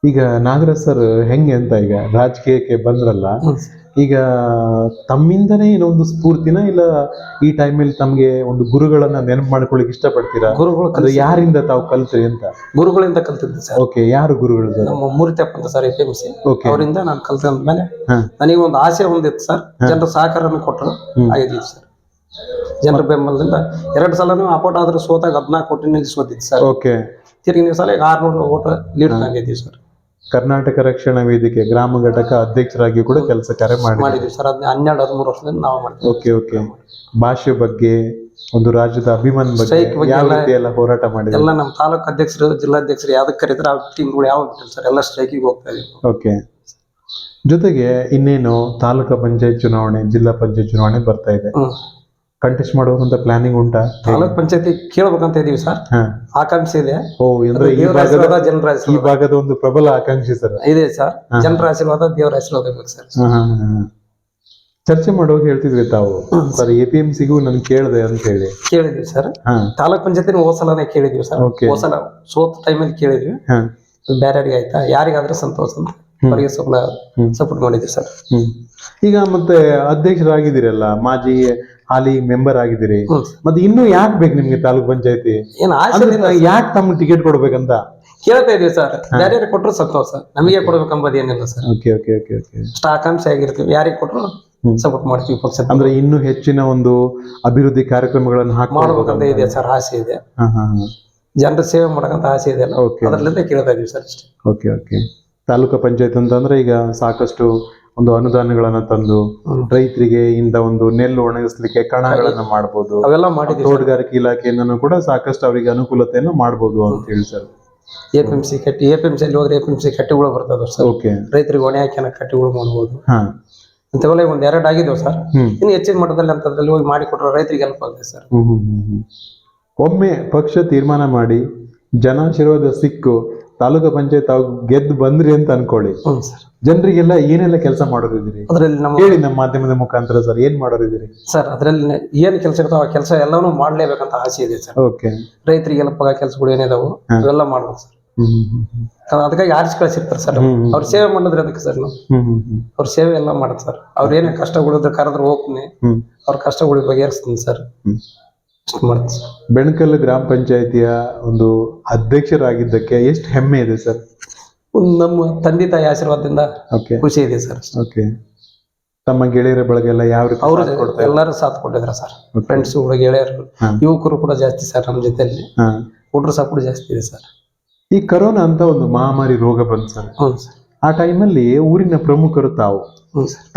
ಈಗ ನಾಗರಾಜ್ ಸರ್ ಹೆಂಗೆ ಅಂತ ಈಗ ರಾಜಕೀಯಕ್ಕೆ ಬಂದ್ರಲ್ಲ. ಈಗ ತಮ್ಮಿಂದನೇ ಏನೊಂದು ಸ್ಫೂರ್ತಿನ ಇಲ್ಲ ಈ ಟೈಮಲ್ಲಿ ತಮ್ಗೆ ಒಂದು ಗುರುಗಳನ್ನ ನೆನಪು ಮಾಡ್ಕೊಳ್ಳಿಕ್ ಇಷ್ಟಪಡ್ತೀರಾ? ಗುರುಗಳು ಅದು ಯಾರಿಂದ ತಾವು ಕಲ್ತ್ರಿ ಅಂತ? ಗುರುಗಳಿಂದ ಕಲ್ತಿದ್ದೆ ಸರ್. ಓಕೆ ಯಾರು ಗುರುಗಳು ಸರ್? ನಮ್ಮ ಮೂರ್ತಿಯಪ್ಪ ಅಂತ sir A M C. Okay ಅವರಿಂದ ನಾನು ಕಲ್ತಂದ್ಮೇಲೆ ಮೇಲೆ ನನಗೆ ಒಂದು ಆಸೆ ಒಂದಿತ್ತು ಸರ್. ಜನರ ಸಹಕಾರನ ಕೊಟ್ಟರು. ಆಗಿದ್ದೀವಿ ಸರ್ ಜನರ ಬೆಂಬಲದಿಂದ ಎರಡು ಸಲನೂ ಅಪೋಟ್ ಆದ್ರೂ ಸೋತಾಗ ಹದಿನಾಲ್ಕು ಕೋಟಿ ಸೋತಿತ್ತು ಸರ್. ಓಕೆ ತಿರುಗಿನ ಸಲ ಈಗ ಆರ್ನೂರು ಓಟ್ ಲೀಡ್ ತಂದಿದ್ದೀವಿ ಸರ್. ಕರ್ನಾಟಕ ರಕ್ಷಣಾ ವೇದಿಕೆ ಗ್ರಾಮ ಘಟಕ ಅಧ್ಯಕ್ಷರಾಗಿ ಕೂಡ ಕೆಲಸ ಕಾರ್ಯ ಮಾಡಿ ಮಾಡಿದ್ವಿ ಸರ್. ಅದನ್ನ ಹನ್ನೆರಡು ಹದಿಮೂರು ವರ್ಷದಿಂದ ನಾವು ಮಾಡ್ತೀವಿ. Okay okay. ಭಾಷೆ ಬಗ್ಗೆ ಒಂದು ರಾಜ್ಯದ ಅಭಿಮಾನ ಬಗ್ಗೆ Strike ಬಗ್ಗೆ ಯಾವ ಎಲ್ಲ- ರೀತಿ ಎಲ್ಲ ಹೋರಾಟ ಮಾಡಿದ್ರೆ? ಎಲ್ಲ ನಮ್ಮ ತಾಲೂಕು ಅಧ್ಯಕ್ಷರು ಜಿಲ್ಲಾಧ್ಯಕ್ಷರು ಯಾವ್ದಕ್ಕೆ ಕರೀತಾರೆ ಆ ತಿಂಗಳು ಯಾವ ಬಿಟ್ಟಿಲ್ಲ ಸರ್. ಎಲ್ಲ ಸ್ಟ್ರೈಕಿಗೆ ಹೋಗ್ತಾ ಇದೀವಿ ಓಕೆ. ಜೊತೆಗೆ ಇನ್ನೇನು ತಾಲೂಕು ಪಂಚಾಯತ್ ಚುನಾವಣೆ ಜಿಲ್ಲಾ ಪಂಚಾಯತ್ ಚುನಾವಣೆ ಬರ್ತಾ ಇದೆ. ಹ್ಮ್. ಕಂಟೆಸ್ಟ್ ಮಾಡುವಂತ ಪ್ಲಾನಿಂಗ್ ಉಂಟಾ? ತಾಲೂಕ್ ಪಂಚಾಯತಿ ಕೇಳ್ಬೇಕಂತ ಇದೀವಿ ಸರ್. ಆಕಾಂಕ್ಷಿ ಆಕಾಂಕ್ಷೆ ಇದೆ. ಓ ಅಂದ್ರೆ ಈ ದೇವರ ಭಾಗದ ಆಶೀರ್ವಾದ ಜನರ ಈ ಆಶೀರ್ವಾದ. ಭಾಗದ ಒಂದು ಪ್ರಬಲ ಆಕಾಂಕ್ಷಿ ಸರ್. ಇದೆ ಸರ್. ಜನರ ಆಶೀರ್ವಾದ ದೇವರ ಆಶೀರ್ವಾದ ಬೇಕು ಸರ್. ಹಾ, ಹಾ, ಹಾ, ಹಾ. ಚರ್ಚೆ ಮಾಡುವಾಗ ಹೇಳ್ತಿದ್ವಿ ತಾವು. ಸರ್ ಎ ಪಿ ಎಂ ಸಿಗೂ ನನ್ ಕೇಳಿದೆ ಅಂತ ಹೇಳಿ. ಕೇಳಿದ್ವಿ ಸರ್. ಹಾ. ತಾಲೂಕ್ ಪಂಚಾಯತಿನ ಹೋದ ಸಲನೇ ಕೇಳಿದ್ವಿ ಸರ್. Okay. ಸೋತ್ ಟೈಮ್ ಅಲ್ಲಿ ಟೈಮಲ್ಲಿ ಕೇಳಿದ್ವಿ. ಹಾ. ಬೇರೆಯವ್ರಿಗೆ ಆಯ್ತಾ? ಯಾರಿಗಾದ್ರೂ ಸಂತೋಷ ಅಂತ. ಅವರಿಗೆ ಸ್ವಲ್ಪ ಹ್ಮ್. ಸಪೋರ್ಟ್ ಮಾಡಿದ್ವಿ ಸರ್. ಹ್ಮ್. ಈಗ ಮತ್ತೆ ಅಧ್ಯಕ್ಷರಾಗಿದ್ದೀರಲ್ಲ ಮಾಜಿ ಹಾಲಿ ಮೆಂಬರ್ ಆಗಿದ್ದೀರಿ. ಮತ್ತೆ ಇನ್ನು ಯಾಕೆ ಬೇಕು ನಿಮ್ಗೆ ತಾಲೂಕ್ ಪಂಚಾಯತಿ? ಏನ್ ಯಾಕೆ ತಮ್ಮ ಟಿಕೆಟ್ ಕೊಡ್ಬೇಕಂತ? ಕೇಳ್ತಾ ಇದೀವಿ ಸರ್. ಬೇರೆಯವ್ರಿಗೆ ಕೊಟ್ಟರು ಸಂತೋಷ ನಮಗೆ ಕೊಡ್ಬೇಕಂಬುದು ಏನಿಲ್ಲ sir. Okay okay okay okay. ಅಷ್ಟು ಆಕಾಂಕ್ಷೆ ಆಗಿರ್ತೀವಿ. ಯಾರಿಗೆ ಕೊಟ್ಟರು ಸಪೋರ್ಟ್ ಮಾಡ್ತೀವಿ ಪಕ್ಷ ಅಂದ್ರೆ ಇನ್ನೂ ಹೆಚ್ಚಿನ ಒಂದು ಅಭಿವೃದ್ಧಿ ಕಾರ್ಯಕ್ರಮಗಳನ್ನು ಹಾಕಿ ಮಾಡ್ಬೇಕಂತ ಇದೆ ಸರ್ ಆಸೆ ಇದೆ. ಜನರ ಸೇವೆ ಮಾಡಕಂತ ಆಸೆ ಇದೆ ಅಲ್ಲ. ಅದರಲ್ಲಿಂದ ಕೇಳ್ತಾ ಇದೀವಿ ಸರ್ ಅಷ್ಟೇ. Okay okay. ತಾಲೂಕು ಪಂಚಾಯತ್ ಅಂತಂದ್ರೆ ಈಗ ಸಾಕಷ್ಟು ಒಂದು ಅನುದಾನಗಳನ್ನ ತಂದು ರೈತರಿಗೆ ಇಂದ ಒಂದು ನೆಲ್ಲು ಒಣಗಿಸ್ಲಿಕ್ಕೆ ಕಣಗಳನ್ನ ಮಾಡಬಹುದು ಅವೆಲ್ಲ ಮಾಡಿದೀವಿ ತೋಟಗಾರಿಕೆ ಇಲಾಖೆಯಿಂದನೂ ಕೂಡ ಸಾಕಷ್ಟು ಅವರಿಗೆ ಅನುಕೂಲತೆಯನ್ನು ಮಾಡಬಹುದು ಅಂತ ಹೇಳಿ sir. A P M C ಕಟ್ಟಿ ಎ ಪಿ ಎಂ ಸಿ ಅಲ್ಲಿ ಹೋದ್ರೆ ಎ ಪಿ ಎಂ ಸಿ ಕಟ್ಟಿಗಳು ಬರ್ತದವ್ ಸರ್? ಓಕೆ. ರೈತರಿಗೆ ಒಣೆ ಹಾಕಿ ಕಟ್ಟಿಗಳು ಮಾಡ್ಬೋದು. ಇಂಥವೆಲ್ಲ ಒಂದ್ ಎರಡು ಆಗಿದ್ದಾವೆ ಸರ್. ಇನ್ನು ಹೆಚ್ಚಿನ ಮಟ್ಟದಲ್ಲಿ ಅಂತದ್ರಲ್ಲಿ ಹೋಗಿ ಮಾಡಿ ಕೊಟ್ಟರೆ ರೈತರಿಗೆ ಹೆಲ್ಪ್ ಆಗುತ್ತೆ ಸರ್. ಒಮ್ಮೆ ಪಕ್ಷ ತೀರ್ಮಾನ ಮಾಡಿ ಜನಾಶೀರ್ವಾದ ಸಿಕ್ಕು ತಾಲೂಕು ಪಂಚಾಯತ್ ತಾವು ಗೆದ್ದು ಬಂದ್ರಿ ಅಂತ ಅನ್ಕೊಳ್ಳಿ. ಹ್ಞೂ ಸರ್. ಜನರಿಗೆಲ್ಲ ಏನೆಲ್ಲ ಕೆಲಸ ಮಾಡೋರಿದ್ದೀರಿ? ಅದರಲ್ಲಿ ನಮ್ಮ ಹೇಳಿ ನಮ್ಮ ಮಾಧ್ಯಮದ ಮುಖಾಂತರ ಸರ್ ಏನ್ ಮಾಡೋರಿದ್ದೀರಿ? ಸರ್ ಅದರಲ್ಲಿ ಏನು ಕೆಲಸ ಇರ್ತಾವ ಆ ಕೆಲಸ ಎಲ್ಲವೂ ಮಾಡ್ಲೇಬೇಕಂತ ಆಸೆ ಇದೆ ಸರ್. ಓಕೆ. ರೈತರಿಗೆ ಹೆಲ್ಪ್ ಆಗೋ ಕೆಲಸಗಳು ಏನಿದಾವು ಅವೆಲ್ಲ ಮಾಡ್ಬೇಕು ಸರ್. ಅದಕ್ಕಾಗಿ ಆರಿಸಿ ಕಳಿಸಿರ್ತಾರೆ ಸರ್. ಅವ್ರ ಸೇವೆ ಮಾಡಿದ್ರೆ ಅದಕ್ಕೆ ಸರ್ ನಾವು. ಅವ್ರ ಸೇವೆ ಎಲ್ಲ ಮಾಡ್ತಾರೆ ಸರ್. ಅವ್ರ ಏನೇ ಕಷ್ಟಗಳಿದ್ರೆ ಕರೆದ್ರೆ ಹೋಗ್ತೀನಿ. ಅವ್ರ ಕಷ್ಟಗಳಿಗೆ ಬಗೆಹರಿಸ್ತೀನಿ ಸರ್. ಬೆಣಕಲ್ ಗ್ರಾಮ ಪಂಚಾಯತಿಯ ಒಂದು ಅಧ್ಯಕ್ಷರಾಗಿದ್ದಕ್ಕೆ ಎಷ್ಟು ಹೆಮ್ಮೆ ಇದೆ ಸರ್? ಒಂದು ನಮ್ಮ ತಂದೆ ತಾಯಿ ಆಶೀರ್ವಾದದಿಂದ ಓಕೆ ಖುಷಿ ಇದೆ ಸರ್. ಓಕೆ ತಮ್ಮ ಗೆಳೆಯರ ಬಳಗೆಲ್ಲ ಯಾವ ರೀತಿ ಅವರು ಎಲ್ಲರೂ ಸಾಥ್ ಕೊಟ್ಟಿದ್ದಾರೆ ಸರ್. ಫ್ರೆಂಡ್ಸ್ ಕೂಡ ಗೆಳೆಯರು ಯುವಕರು ಕೂಡ ಜಾಸ್ತಿ ಸರ್ ನಮ್ಮ ಜೊತೆಯಲ್ಲಿ. ಹಾ. ಸಹ ಕೂಡ ಜಾಸ್ತಿ ಇದೆ ಸರ್. ಈ ಕರೋನಾ ಅಂತ ಒಂದು ಮಹಾಮಾರಿ ರೋಗ ಬಂತು ಸರ್. ಹ್ಞೂ ಸರ್. ಆ ಟೈಮಲ್ಲಿ ಊರಿನ ಪ್ರಮುಖರು ತಾವು.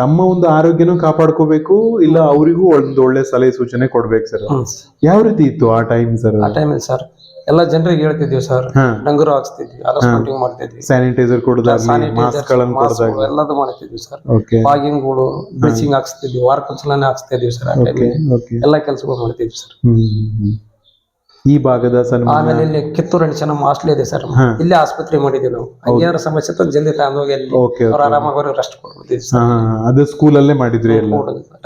ತಮ್ಮ ಒಂದು ಆರೋಗ್ಯನೂ ಕಾಪಾಡ್ಕೋಬೇಕು ಇಲ್ಲ ಅವರಿಗೂ ಒಂದು ಒಳ್ಳೆ ಸಲಹೆ ಸೂಚನೆ ಕೊಡ್ಬೇಕು ಸರ್? ಯಾವ ರೀತಿ ಇತ್ತು ಆ ಟೈಮ್ ಸರ್? ಆ ಟೈಮಲ್ಲಿ ಸರ್ ಎಲ್ಲ ಜನರಿಗೆ ಹೇಳ್ತಿದ್ವಿ ಸರ್. ಡಂಗರು ಹಾಕ್ಸ್ತಿದ್ವಿ ಮಾಡ್ತಿದ್ವಿ. ಸ್ಯಾನಿಟೈಸರ್ ಕೊಡೋದಾಗ್ಲಿ ಮಾಸ್ಕ್ ಗಳನ್ನ ಮಾಸ್ಕ್ಗಳು ಕೊಡೋದಾಗ್ಲಿ. ಎಲ್ಲದೂ ಮಾಡ್ತಿದ್ವಿ ಸರ್. ಓಕೆ ಬಾಗಿಂಗ್ಗಳು ಬ್ಲೀಚಿಂಗ್ ಹಾಕ್ಸ್ತಿದ್ವಿ ವಾರಕ್ಕೊಂದ್ಸಲನೇ ಹಾಕ್ಸ್ತಿದ್ವಿ ಸರ್ ಆ ಎಲ್ಲ ಕೆಲಸಗಳು ಮಾಡ್ತಿದ್ವಿ ಸರ್. ಈ ಭಾಗದ ಆಮೇಲೆ ಇಲ್ಲಿ ಕಿತ್ತೂರು ಹಣ್ಣು ನಮ್ಮ ಹಾಸ್ಟೆಲ್ ಇದೆ ಸರ್. ಇಲ್ಲೇ ಆಸ್ಪತ್ರೆ ಮಾಡಿದ್ವಿ ನಾವು. ಏನಾರ ಸಮಸ್ಯೆ ತಂದು ಜಲ್ದಿ ತಗೊಂಡೋಗಿ ಅಲ್ಲಿ ಅವ್ರು ಆರಾಮಾಗಿ ಅವ್ರಿಗೆ ರೆಸ್ಟ್ ಸರ್. ಹಾ. ಅದು ಸ್ಕೂಲಲ್ಲೇ ಮಾಡಿದ್ರಿ ಎಲ್ಲ.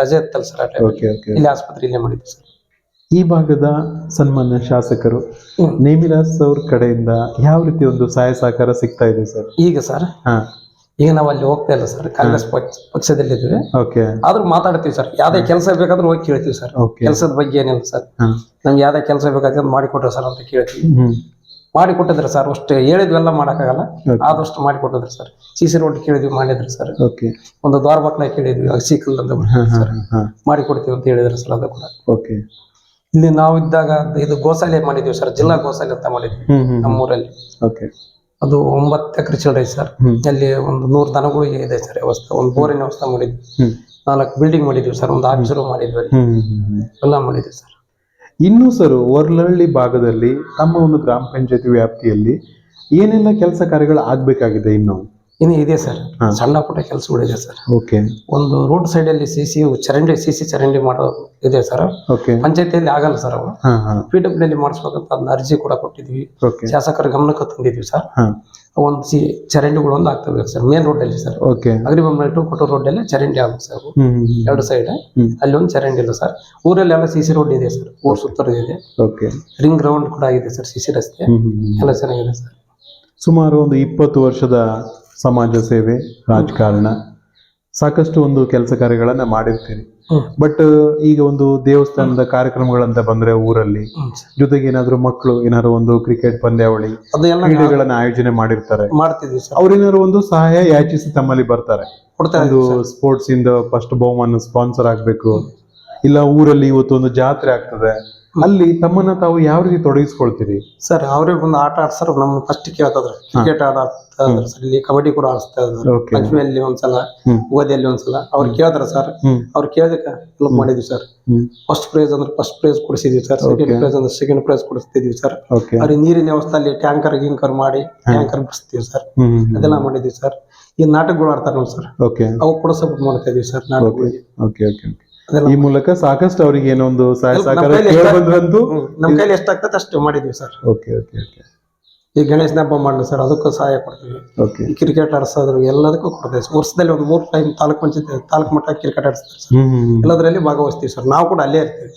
ರಜೆ ಇತ್ತಲ್ಲ ಸರ್ ಆ ಟೈಮ್ ಓಕೆ ಓಕೆ. ಇಲ್ಲಿ ಆಸ್ಪತ್ರೆ ಇಲ್ಲೇ ಮಾಡಿದ್ವಿ ಸರ್. ಈ ಭಾಗದ ಸನ್ಮಾನ್ಯ ಶಾಸಕರು ನೇಮಿರಾಸ್ ಅವ್ರ ಕಡೆಯಿಂದ ಯಾವ ರೀತಿ ಒಂದು ಸಹಾಯ ಸಹಕಾರ ಸಿಗ್ತಾ ಇದೆ ಸರ್? ಈಗ ಸರ್? ಹಾ. ಈಗ ನಾವು ಅಲ್ಲಿ ಹೋಗ್ತಾ ಇಲ್ಲ ಸರ್ ಕಾಂಗ್ರೆಸ್ ಪಕ್ಷ ಪಕ್ಷದಲ್ಲಿದ್ವಿ ಓಕೆ ಆದ್ರೂ ಮಾತಾಡ್ತೀವಿ ಸರ್ ಯಾವ್ದೇ ಕೆಲಸ ಬೇಕಾದ್ರೂ ಹೋಗಿ ಕೇಳ್ತೀವಿ ಸರ್ ಕೆಲಸದ ಬಗ್ಗೆ ಏನಿಲ್ಲ ಸರ್ ನಮ್ಗೆ ಯಾವ್ದೇ ಕೆಲಸ ಬೇಕಾದ್ರೆ ಮಾಡಿಕೊಟ್ರೆ ಸರ್ ಅಂತ ಕೇಳ್ತೀವಿ. ಹ್ಮ್. ಮಾಡಿ ಕೊಟ್ಟಿದ್ರೆ ಸರ್ ಅಷ್ಟು ಹೇಳಿದ್ವೆಲ್ಲ ಮಾಡೋಕ್ಕಾಗಲ್ಲ. ಆದಷ್ಟು ಮಾಡಿ ಕೊಟ್ಟಿದ್ರು ಸರ್ ಸಿ ಸಿ ರೋಡ್ ಕೇಳಿದ್ವಿ ಮಾಡಿದ್ರು ಸರ್ ಓಕೆ ಒಂದು ದ್ವಾರ ಬಾಕ್ಲ ಕೇಳಿದ್ವಿ ಸೀಕಲ್ ಅಂತ ಹಾ ಹಾ ಸರ್ ಹಾ ಮಾಡಿ ಕೊಡ್ತೀವಿ ಅಂತ ಹೇಳಿದ್ರು ಸರ್ ಅದು ಕೂಡ. ಓಕೆ ಇಲ್ಲಿ ನಾವಿದ್ದಾಗ ಇದು ಗೋಸಾಲೆ ಮಾಡಿದ್ವಿ ಸರ್ ಜಿಲ್ಲಾ ಗೋಸಾಲೆ ಅಂತ ಮಾಡಿದ್ವಿ ಹ್ಮ್ ಹ್ಮ್ ನಮ್ಮೂರಲ್ಲಿ. ಓಕೆ ಅದು ಒಂಬತ್ತು ಎಕರೆ ಐತೆ ಸರ್. ಅಲ್ಲಿ ಒಂದು ನೂರು ದನಗಳಿಗೆ ಇದೆ ಸರ್ ವ್ಯವಸ್ಥೆ. ಒಂದು ಬೋರಿನ ವ್ಯವಸ್ಥೆ ಮಾಡಿದ್ವಿ. ನಾಲ್ಕು ಬಿಲ್ಡಿಂಗ್ ಮಾಡಿದ್ವಿ ಸರ್. ಒಂದು ಮಾಡಿದ್ವಿ ಹ್ಮ್ ಹ್ಮ್ ಹ್ಮ್ ಎಲ್ಲ ಮಾಡಿದ್ವಿ ಸರ್. ಇನ್ನು ಸರ್ ವರ್ಲಹಳ್ಳಿ ಭಾಗದಲ್ಲಿ ತಮ್ಮ ಒಂದು ಗ್ರಾಮ ಪಂಚಾಯತಿ ವ್ಯಾಪ್ತಿಯಲ್ಲಿ ಏನೆಲ್ಲ ಕೆಲಸ ಕಾರ್ಯಗಳು ಆಗ್ಬೇಕಾಗಿದೆ ಇನ್ನು? ಇನ್ನು ಇದೆ ಸರ್. ಸಣ್ಣ ಪುಟ್ಟ ಕೆಲಸಗಳಿದೆ ಸರ್. ಓಕೆ. ಒಂದು ರೋಡ್ ಸೈಡ್ ಅಲ್ಲಿ ಸಿ ಸಿ ಚರಂಡಿ ಸಿ ಸಿ ಚರಂಡಿ ಮಾಡೋ ಇದೆ ಸರ್. ಓಕೆ. ಪಂಚಾಯತಿಯಲ್ಲಿ ಆಗಲ್ಲ ಸರ್ ಅವು ಹಾ ಹಾ. ಪಿ ಡಬ್ಲ್ಯೂ ಅಲ್ಲಿ ಮಾಡಿಸ್ಬೇಕಂತ ಅದನ್ನ ಅರ್ಜಿ ಕೂಡ ಕೊಟ್ಟಿದ್ವಿ. ಶಾಸಕರ ಗಮನಕ್ಕೆ ತಂದಿದ್ವಿ ಸರ್. ಒಂದು ಸಿ ಚರಂಡಿಗಳು ಒಂದು ಆಗ್ತದೆ ಸರ್ ಮೇನ್ ರೋಡ್ ಅಲ್ಲಿ ಸರ್. ಓಕೆ. ಅಗ್ರಿಬೊಮ್ಮೆ ಟು ಕೊಟ್ಟೂರು ರೋಡ್ ಅಲ್ಲಿ ಚರಂಡಿ ಆಗುತ್ತೆ ಸರ್ ಎರಡು ಸೈಡ್ ಅಲ್ಲಿ ಒಂದು ಚರಂಡಿ ಇಲ್ಲ ಸರ್. ಊರಲ್ಲಿ ಎಲ್ಲ ಸಿ ಸಿ ರೋಡ್ ಇದೆ ಸರ್. ಊರ್ ಸೂತ್ರ ಇದೆ. ಓಕೆ. ರಿಂಗ್ ಗ್ರೌಂಡ್ ಕೂಡ ಆಗಿದೆ ಸರ್ ಸಿ ಸಿ ರಸ್ತೆ. ಎಲ್ಲ ಚೆನ್ನಾಗಿದೆ ಸರ್. ಸುಮಾರು ಒಂದು ಇಪ್ಪತ್ತು ವರ್ಷದ ಸಮಾಜ ಸೇವೆ ರಾಜಕಾರಣ ಸಾಕಷ್ಟು ಒಂದು ಕೆಲಸ ಕಾರ್ಯಗಳನ್ನ ಮಾಡಿರ್ತೀರಿ. ಬಟ್ ಈಗ ಒಂದು ದೇವಸ್ಥಾನದ ಕಾರ್ಯಕ್ರಮಗಳಂತ ಬಂದ್ರೆ ಊರಲ್ಲಿ ಜೊತೆಗೆ ಏನಾದ್ರು ಮಕ್ಕಳು ಏನಾದ್ರು ಒಂದು ಕ್ರಿಕೆಟ್ ಪಂದ್ಯಾವಳಿ ಕ್ರೀಡೆಗಳನ್ನ ಆಯೋಜನೆ ಮಾಡಿರ್ತಾರೆ. ಅವ್ರೇನಾದ್ರು ಒಂದು ಸಹಾಯ ಯಾಚಿಸಿ ತಮ್ಮಲ್ಲಿ ಬರ್ತಾರೆ. ಒಂದು ಸ್ಪೋರ್ಟ್ಸ್ ಇಂದ ಫಸ್ಟ್ ಬಹುಮಾನ ಸ್ಪಾನ್ಸರ್ ಆಗ್ಬೇಕು. ಇಲ್ಲ ಊರಲ್ಲಿ ಇವತ್ತು ಒಂದು ಜಾತ್ರೆ ಆಗ್ತದೆ. ಅಲ್ಲಿ ತಮ್ಮನ್ನ ತಾವು ಯಾವ ರೀತಿ ತೊಡಗಿಸ್ಕೊಳ್ತೀರಿ? ಸರ್ ಅವ್ರಿಗೆ ಬಂದು ಆಟ ಆಡ್ಸರ್ ನಮ್ಮ ಫಸ್ಟ್ ಕೇಳ್ತದ್ರ ಕ್ರಿಕೆಟ್ ಆಡ ಇಲ್ಲಿ ಕಬಡ್ಡಿ ಕೂಡ ಆಡಿಸ್ತಾ ಇದ್ರು ಲಕ್ಷ್ಮಿಯಲ್ಲಿ ಒಂದ್ಸಲ ಓದಿಯಲ್ಲಿ ಗೋಧಿಯಲ್ಲಿ ಒಂದ್ಸಲ. ಅವ್ರು ಕೇಳಿದ್ರ ಸರ್ ಅವ್ರು ಕೇಳದಕ್ಕೆ ಹೆಲ್ಪ್ ಮಾಡಿದ್ವಿ ಸರ್ ಫಸ್ಟ್ ಪ್ರೈಸ್ ಅಂದ್ರೆ ಫಸ್ಟ್ ಪ್ರೈಸ್ ಕೊಡಿಸಿದ್ವಿ ಸರ್ ಸೆಕೆಂಡ್ ಪ್ರೈಸ್ ಅಂದ್ರೆ ಸೆಕೆಂಡ್ ಪ್ರೈಸ್ ಕೊಡಿಸ್ತಿದ್ವಿ ಸರ್ ಅವ್ರಿಗೆ ನೀರಿನ ವ್ಯವಸ್ಥೆ ಅಲ್ಲಿ ಟ್ಯಾಂಕರ್ ಗಿಂಕರ್ ಮಾಡಿ ಟ್ಯಾಂಕರ್ ಬಿಡಿಸ್ತೀವಿ ಸರ್ ಅದೆಲ್ಲ ಮಾಡಿದ್ವಿ ಸರ್ ಈ ನಾಟಕಗಳು ಆಡ್ತಾರೆ ನೋಡಿ ಸರ್ ಅವು ಕೂಡ ಸಪೋರ್ಟ್ ಮಾಡ್ತಾ ಇದೀವಿ ಸರ್ ನಾಟಕಗಳಿಗೆ. ಈ ಮೂಲಕ ಸಾಕಷ್ಟು ಅವರಿಗೆ ಏನೋ ಒಂದು ಸಹಾಯ ಸಹಕಾರ ಬಂದ್ರಂತೂ. ನಮ್ಮ ಕೈಲಿ ಎಷ್ಟಾಗ್ತದೆ ಅಷ್ಟು ಮಾಡಿದ್ವಿ ಸರ್. ಓಕೆ ಓಕೆ ಓಕೆ ಈ ಗಣೇಶನ ಹಬ್ಬ ಮಾಡಲಿ ಸರ್ ಅದಕ್ಕೂ ಸಹಾಯ ಕೊಡ್ತೀವಿ. ಓಕೆ ಈ ಕ್ರಿಕೆಟ್ ಆಡಿಸೋದ್ರು ಎಲ್ಲದಕ್ಕೂ ಕೊಡ್ತೇವೆ. ವರ್ಷದಲ್ಲಿ ಒಂದು ಮೂರು ಟೈಮ್ ತಾಲೂಕ್ ಪಂಚಾಯತ್ ತಾಲೂಕ್ ಮಟ್ಟ ಕ್ರಿಕೆಟ್ ಆಡಿಸ್ತಾರೆ ಸರ್. ಎಲ್ಲದರಲ್ಲಿ ಭಾಗವಹಿಸ್ತೀವಿ ಸರ್. ನಾವು ಕೂಡ ಅಲ್ಲೇ ಇರ್ತೀವಿ.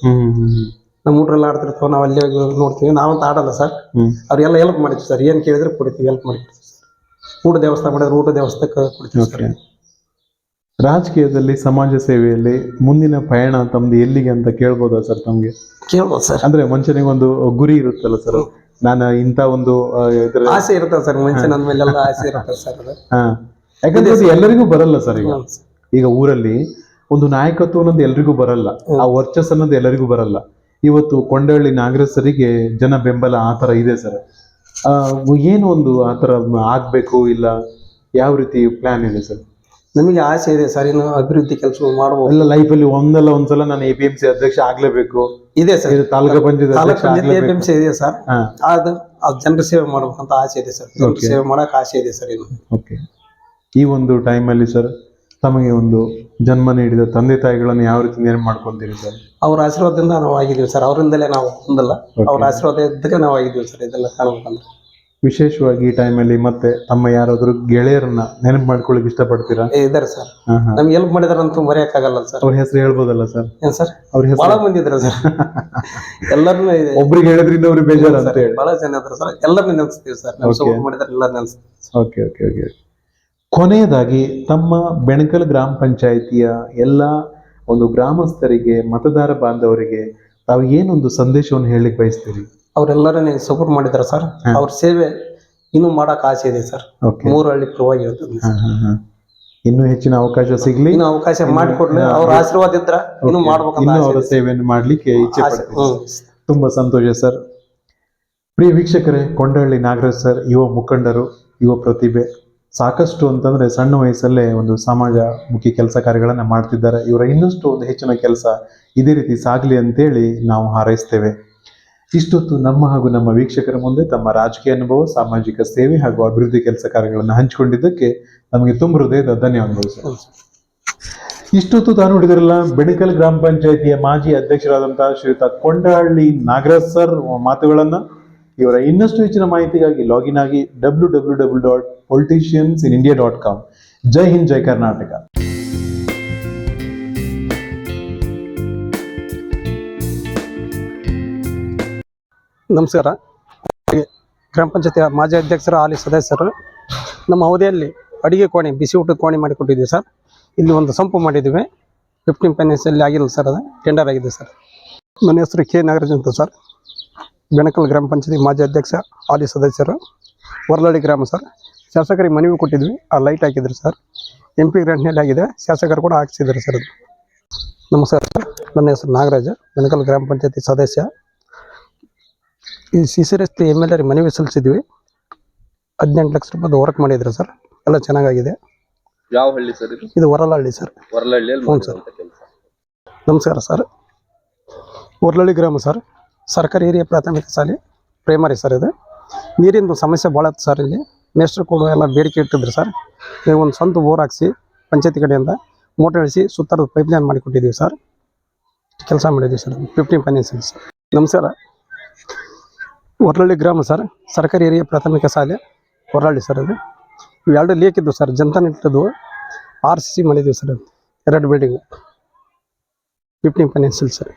ನಮ್ಮ ಹುಡ್ರೆಲ್ಲ ಆಡ್ತಿರ್ತಾವೆ. ನಾವು ಅಲ್ಲೇ ನೋಡ್ತೀವಿ. ನಾವಂತ ಆಡಲ್ಲ ಸರ್. ಅವ್ರೆಲ್ಲ ಹೆಲ್ಪ್ ಮಾಡಿದ್ವಿ ಸರ್. ಏನು ಕೇಳಿದ್ರೆ ಕೊಡ್ತೀವಿ ಹೆಲ್ಪ್ ಮಾಡಿ ಸರ್. ಊಟ ದೇವಸ್ಥಾನ ಮಾಡಿದ್ರೆ ಊಟ ದೇವಸ್ಥಾನಕ್ಕೆ ಕೊಡ್ತೀವಿ ಸರ್. ರಾಜಕೀಯದಲ್ಲಿ ಸಮಾಜ ಸೇವೆಯಲ್ಲಿ ಮುಂದಿನ ಪಯಣ ತಮ್ದು ಎಲ್ಲಿಗೆ ಅಂತ ಕೇಳ್ಬೋದಾ ಸರ್ ತಮ್ಗೆ? ಕೇಳ್ಬೋದು ಸರ್. ಅಂದ್ರೆ ಮನುಷ್ಯನಿಗೆ ಒಂದು ಗುರಿ ಇರುತ್ತಲ್ಲ ಸರ್? ನಾನು ಇಂತ ಒಂದು ಆಸೆ ಇರುತ್ತೆ ಸರ್? ಮನುಷ್ಯನ ಆಸೆ ಇರುತ್ತೆ ಸರ್ ಹಾ. ಯಾಕಂದ್ರೆ ಅದು ಎಲ್ಲರಿಗೂ ಬರಲ್ಲ ಸರ್ ಈಗ. ಈಗ ಊರಲ್ಲಿ ಒಂದು ನಾಯಕತ್ವ ಅನ್ನೋದು ಎಲ್ರಿಗೂ ಬರಲ್ಲ. ಆ ವರ್ಚಸ್ ಅನ್ನೋದು ಎಲ್ಲರಿಗೂ ಬರಲ್ಲ. ಇವತ್ತು ಕೊಂಡಹಳ್ಳಿ ನಾಗರಸರಿಗೆ ಜನ ಬೆಂಬಲ ಆ ತರ ಇದೆ ಸರ್. ಆ, ಏನು ಒಂದು ಆ ತರ ಆಗ್ಬೇಕು ಇಲ್ಲ? ಯಾವ ರೀತಿ ಪ್ಲಾನ್ ಇದೆ ಸರ್? ನಮಗೆ ಆಸೆ ಇದೆ ಸರ್ ಇನ್ನು ಅಭಿವೃದ್ಧಿ ಕೆಲಸ ಮಾಡುವ ಎಲ್ಲ ಲೈಫಲ್ಲಿ ಒಂದಲ್ಲ ಒಂದ್ಸಲ ನಾನು ಎ ಪಿ ಎಂ ಸಿ ಅಧ್ಯಕ್ಷ ಆಗ್ಲೇಬೇಕು. ಇದೆ ಸರ್. ಇದು taluk panchayat A P M C ಇದೆ ಸರ್. ಅದು ಅದು ಜನರ ಸೇವೆ ಮಾಡ್ಬೇಕಂತ ಆಸೆ ಇದೆ ಸರ್. ಜನರ ಸೇವೆ ಮಾಡಕ್ ಆಸೆ ಇದೆ ಸರ್ ಇನ್ನು. ಓಕೆ ಈ ಒಂದು ಟೈಮ್ ಅಲ್ಲಿ ಸರ್ ತಮಗೆ ಒಂದು ಜನ್ಮ ನೀಡಿದ ತಂದೆ ತಾಯಿಗಳನ್ನು ಯಾವ ರೀತಿ ನೇರ ಮಾಡ್ಕೊಂತೀರಿ ಸರ್? ಅವ್ರ ಆಶೀರ್ವಾದದಿಂದ ನಾವು ಆಗಿದ್ದೀವಿ ಸರ್. ಅವರಿಂದಲೇ ನಾವು ಒಂದಲ್ಲ. ಅವ್ರ ಆಶೀರ್ವಾದ ಇದ್ದಾಗ ನಾವು ಆಗಿದ್ದೀವಿ ಸರ್. ಇದೆಲ್ಲ ಕಾಣ್ಬೇಕಂದ್ರೆ. ವಿಶೇಷವಾಗಿ ಈ ಟೈಮಲ್ಲಿ ಮತ್ತೆ ತಮ್ಮ ಯಾರಾದರೂ ಗೆಳೆಯರನ್ನ ನೆನಪು ಮಾಡ್ಕೊಳ್ಳಿಕ್ಕೆ ಇಷ್ಟಪಡ್ತೀರಾ? ಇದ್ದಾರೆ ಸರ್. ನಮ್ಗೆ ಹೆಲ್ಪ್ ಮಾಡಿದಾರಂತೂ ಮರೆಯಕ್ಕಾಗಲ್ಲ ಸರ್. ಅವ್ರ ಹೆಸರು ಹೇಳ್ಬೋದಲ್ಲ ಸರ್? ಏನ್ ಸರ್? ಅವ್ರ ಹೆಸರು? ಬಹಳ ಮಂದಿ ಇದ್ರ ಸರ್? ಎಲ್ಲರನ್ನೂ ಇದೆ. ಒಬ್ರಿಗೆ ಹೇಳಿದ್ರಿಂದ ಅವ್ರಿಗೆ ಬೇಜಾರು ಅಂತ ಹೇಳಿ. ಬಹಳ ಜನ ಇದ್ರ ಸರ್. ಎಲ್ಲರನ್ನೂ ನೆನೆಸ್ತೀವಿ ಸರ್. ನಾವು ಸಪೋರ್ಟ್ ಮಾಡಿದ್ರೆ ಎಲ್ಲ ನೆನೆಸ್ತೀವಿ. ಓಕೆ ಓಕೆ ಓಕೆ ಕೊನೆಯದಾಗಿ ತಮ್ಮ ಬೆಣಕಲ್ ಗ್ರಾಮ ಪಂಚಾಯಿತಿಯ ಎಲ್ಲ ಒಂದು ಗ್ರಾಮಸ್ಥರಿಗೆ ಮತದಾರ ಬಾಂಧವರಿಗೆ ತಾವು ಏನೊಂದು ಸಂದೇಶವನ್ನು ಹೇಳಲಿಕ್ಕೆ ಬಯಸ್ತೀರಿ? ಅವರೆಲ್ಲರೂ ಸಪೋರ್ಟ್ ಮಾಡಿದಾರೆ ಸರ್ ಅವ್ರ ಸೇವೆ ಇನ್ನೂ ಮಾಡಕ್ ಆಸೆ ಇದೆ ಸರ್ ಮೂರು ಹಳ್ಳಿ ಪರವಾಗಿ ಹೇಳ್ತದೆ ಹಾ ಹಾ ಹಾ. ಇನ್ನೂ ಹೆಚ್ಚಿನ ಅವಕಾಶ ಸಿಗ್ಲಿ. ಇನ್ನು ಅವಕಾಶ ಮಾಡಿಕೊಡ್ಲಿ. ಅವ್ರ ಆಶೀರ್ವಾದ ಇದ್ರ ಇನ್ನು ಮಾಡ್ಬೇಕಂತ ಇನ್ನೂ ಆಸೆ ಅವರ ಇದೆ. ಸೇವೆಯನ್ನು ಮಾಡ್ಲಿಕ್ಕೆ ಇಚ್ಛೆ ಆಸೆ- ಪಡ್ತೀನಿ ಹ್ಮ್. ತುಂಬಾ ಸಂತೋಷ ಸರ್ ಪ್ರಿಯ ವೀಕ್ಷಕರೇ ಕೊಂಡಹಳ್ಳಿ ನಾಗರಾಜ್ ಸರ್ ಯುವ ಮುಖಂಡರು ಯುವ ಪ್ರತಿಭೆ. ಸಾಕಷ್ಟು ಅಂತಂದ್ರೆ ಸಣ್ಣ ವಯಸ್ಸಲ್ಲೇ ಒಂದು ಸಮಾಜ ಮುಖಿ ಕೆಲಸ ಕಾರ್ಯಗಳನ್ನ ಮಾಡ್ತಿದ್ದಾರೆ. ಇವರ ಇನ್ನಷ್ಟು ಒಂದು ಹೆಚ್ಚಿನ ಕೆಲಸ ಇದೇ ರೀತಿ ಸಾಗಲಿ ಅಂತೇಳಿ ನಾವು ಹಾರೈಸ್ತೇವೆ. ಇಷ್ಟೊತ್ತು ನಮ್ಮ ಹಾಗೂ ನಮ್ಮ ವೀಕ್ಷಕರ ಮುಂದೆ ತಮ್ಮ ರಾಜಕೀಯ ಅನುಭವ ಸಾಮಾಜಿಕ ಸೇವೆ ಹಾಗೂ ಅಭಿವೃದ್ಧಿ ಕೆಲಸ ಕಾರ್ಯಗಳನ್ನು ಹಂಚಿಕೊಂಡಿದ್ದಕ್ಕೆ ನಮಗೆ ತುಂಬ ಹೃದಯದ ಧನ್ಯವಾದಗಳು ಸರ್. ಇಷ್ಟೊತ್ತು ತಾನು ನೋಡಿದ್ರಲ್ಲ ಬೆಣಕಲ್ ಗ್ರಾಮ ಪಂಚಾಯತಿಯ ಮಾಜಿ ಅಧ್ಯಕ್ಷರಾದಂತಹ ಶ್ರೀಯುತ ಕೊಂಡಹಳ್ಳಿ ನಾಗರಾಜ್ ಸರ್ ಮಾತುಗಳನ್ನ ಇವರ ಇನ್ನಷ್ಟು ಹೆಚ್ಚಿನ ಮಾಹಿತಿಗಾಗಿ ಲಾಗಿನ್ ಆಗಿ W W W dot politicians in India dot com ಜೈ ಹಿಂದ್ ಜೈ ಕರ್ನಾಟಕ. ನಮಸ್ಕಾರ. ಗ್ರಾಮ ಪಂಚಾಯತಿ ಮಾಜಿ ಅಧ್ಯಕ್ಷರ ಹಾಲಿ ಸದಸ್ಯರು ನಮ್ಮ ಅವಧಿಯಲ್ಲಿ ಅಡಿಗೆ ಕೋಣೆ, ಬಿಸಿ ಊಟದ ಕೋಣೆ ಮಾಡಿಕೊಟ್ಟಿದ್ದೀವಿ ಸರ್. ಇಲ್ಲಿ ಒಂದು ಸಂಪು ಮಾಡಿದ್ದೀವಿ. ಫಿಫ್ಟೀನ್ ಫೈನಾನ್ಸಲ್ಲಿ ಆಗಿಲ್ಲ ಸರ್ ಅದು. ಟೆಂಡರ್ ಆಗಿದೆ ಸರ್. ನನ್ನ ಹೆಸರು ಕೆ ನಾಗರಾಜ್ ಅಂತ ಸರ್. ಬೆಣಕಲ್ ಗ್ರಾಮ ಪಂಚಾಯತಿ ಮಾಜಿ ಅಧ್ಯಕ್ಷ, ಹಾಲಿ ಸದಸ್ಯರು. ಹೊರಲಳ್ಳಿ ಗ್ರಾಮ ಸರ್. ಶಾಸಕರಿಗೆ ಮನವಿ ಕೊಟ್ಟಿದ್ವಿ ಆ ಲೈಟ್ ಹಾಕಿದ್ರು ಸರ್. ಎಂ ಪಿ ಗ್ರಾಂಟ್ನಲ್ಲಿ ಆಗಿದೆ. ಶಾಸಕರು ಕೂಡ ಹಾಕ್ಸಿದ್ದಾರೆ ಸರ್ ಅದು. ನಮಸ್ಕಾರ ಸರ್. ನನ್ನ ಹೆಸರು ನಾಗರಾಜ. ಬೆಣಕಲ್ ಗ್ರಾಮ ಪಂಚಾಯತಿ ಸದಸ್ಯ. ಈ ಸಿ ಸಿ ರಸ್ತೆ ಎಂ ಎಲ್ ಆರ್ ಮನವಿ ಸಲ್ಲಿಸಿದ್ವಿ. ಹದಿನೆಂಟು ಲಕ್ಷ ರೂಪಾಯಿ ವರ್ಕ್ ಮಾಡಿದ್ರು ಸರ್. ಎಲ್ಲ ಚೆನ್ನಾಗಾಗಿದೆ. ಯಾವ ಹಳ್ಳಿ ಸರ್ ಇದು? ಇದು ಹೊರಲಹಳ್ಳಿ ಸರ್. ಹೊರಲಹಳ್ಳಿಯಲ್ಲಿ ಹ್ಞೂ ಸರ್. ಕೆಲಸ. ನಮಸ್ಕಾರ ಸರ್. ವರಲಹಳ್ಳಿ ಗ್ರಾಮ ಸರ್. ಸರ್ಕಾರಿ ಹಿರಿಯ ಪ್ರಾಥಮಿಕ ಶಾಲೆ ಪ್ರೈಮರಿ ಸರ್ ಇದು. ನೀರಿನ ಸಮಸ್ಯೆ ಭಾಳ ಇತ್ತು ಸರ್ ಇಲ್ಲಿ. ಮೇಸ್ಟ್ರು ಕೂಡ ಎಲ್ಲ ಬೇಡಿಕೆ ಇಟ್ಟಿದ್ರು ಸರ್. ನೀವು ಒಂದು ಸ್ವಂತ ಬೋರ್ ಹಾಕ್ಸಿ ಪಂಚಾಯತಿ ಕಡೆಯಿಂದ ಮೋಟರ್ ಇಳಿಸಿ ಸುತ್ತರದ ಪೈಪ್ ಲೈನ್ ಮಾಡಿಕೊಟ್ಟಿದ್ದೀವಿ ಸರ್. ಕೆಲಸ ಮಾಡಿದ್ದೀವಿ ಸರ್. Fifteen finance sir. ನಮಸ್ಕಾರ. ಹೊರಳ್ಳಿ ಗ್ರಾಮ ಸರ್. ಸರ್ಕಾರಿ ಹಿರಿಯ ಪ್ರಾಥಮಿಕ ಶಾಲೆ ಹೊರಳ್ಳಿ ಸರ್ ಅದು. ಇವೆರಡು ಲೇಕ್ ಇದ್ದವು ಸರ್. ಜನತಾ ಇಟ್ಟದ್ದು ಆರ್ ಸಿ ಸಿ ಮಾಡಿದ್ದೀವಿ ಸರ್ ಎರಡು building fifteen financial sir.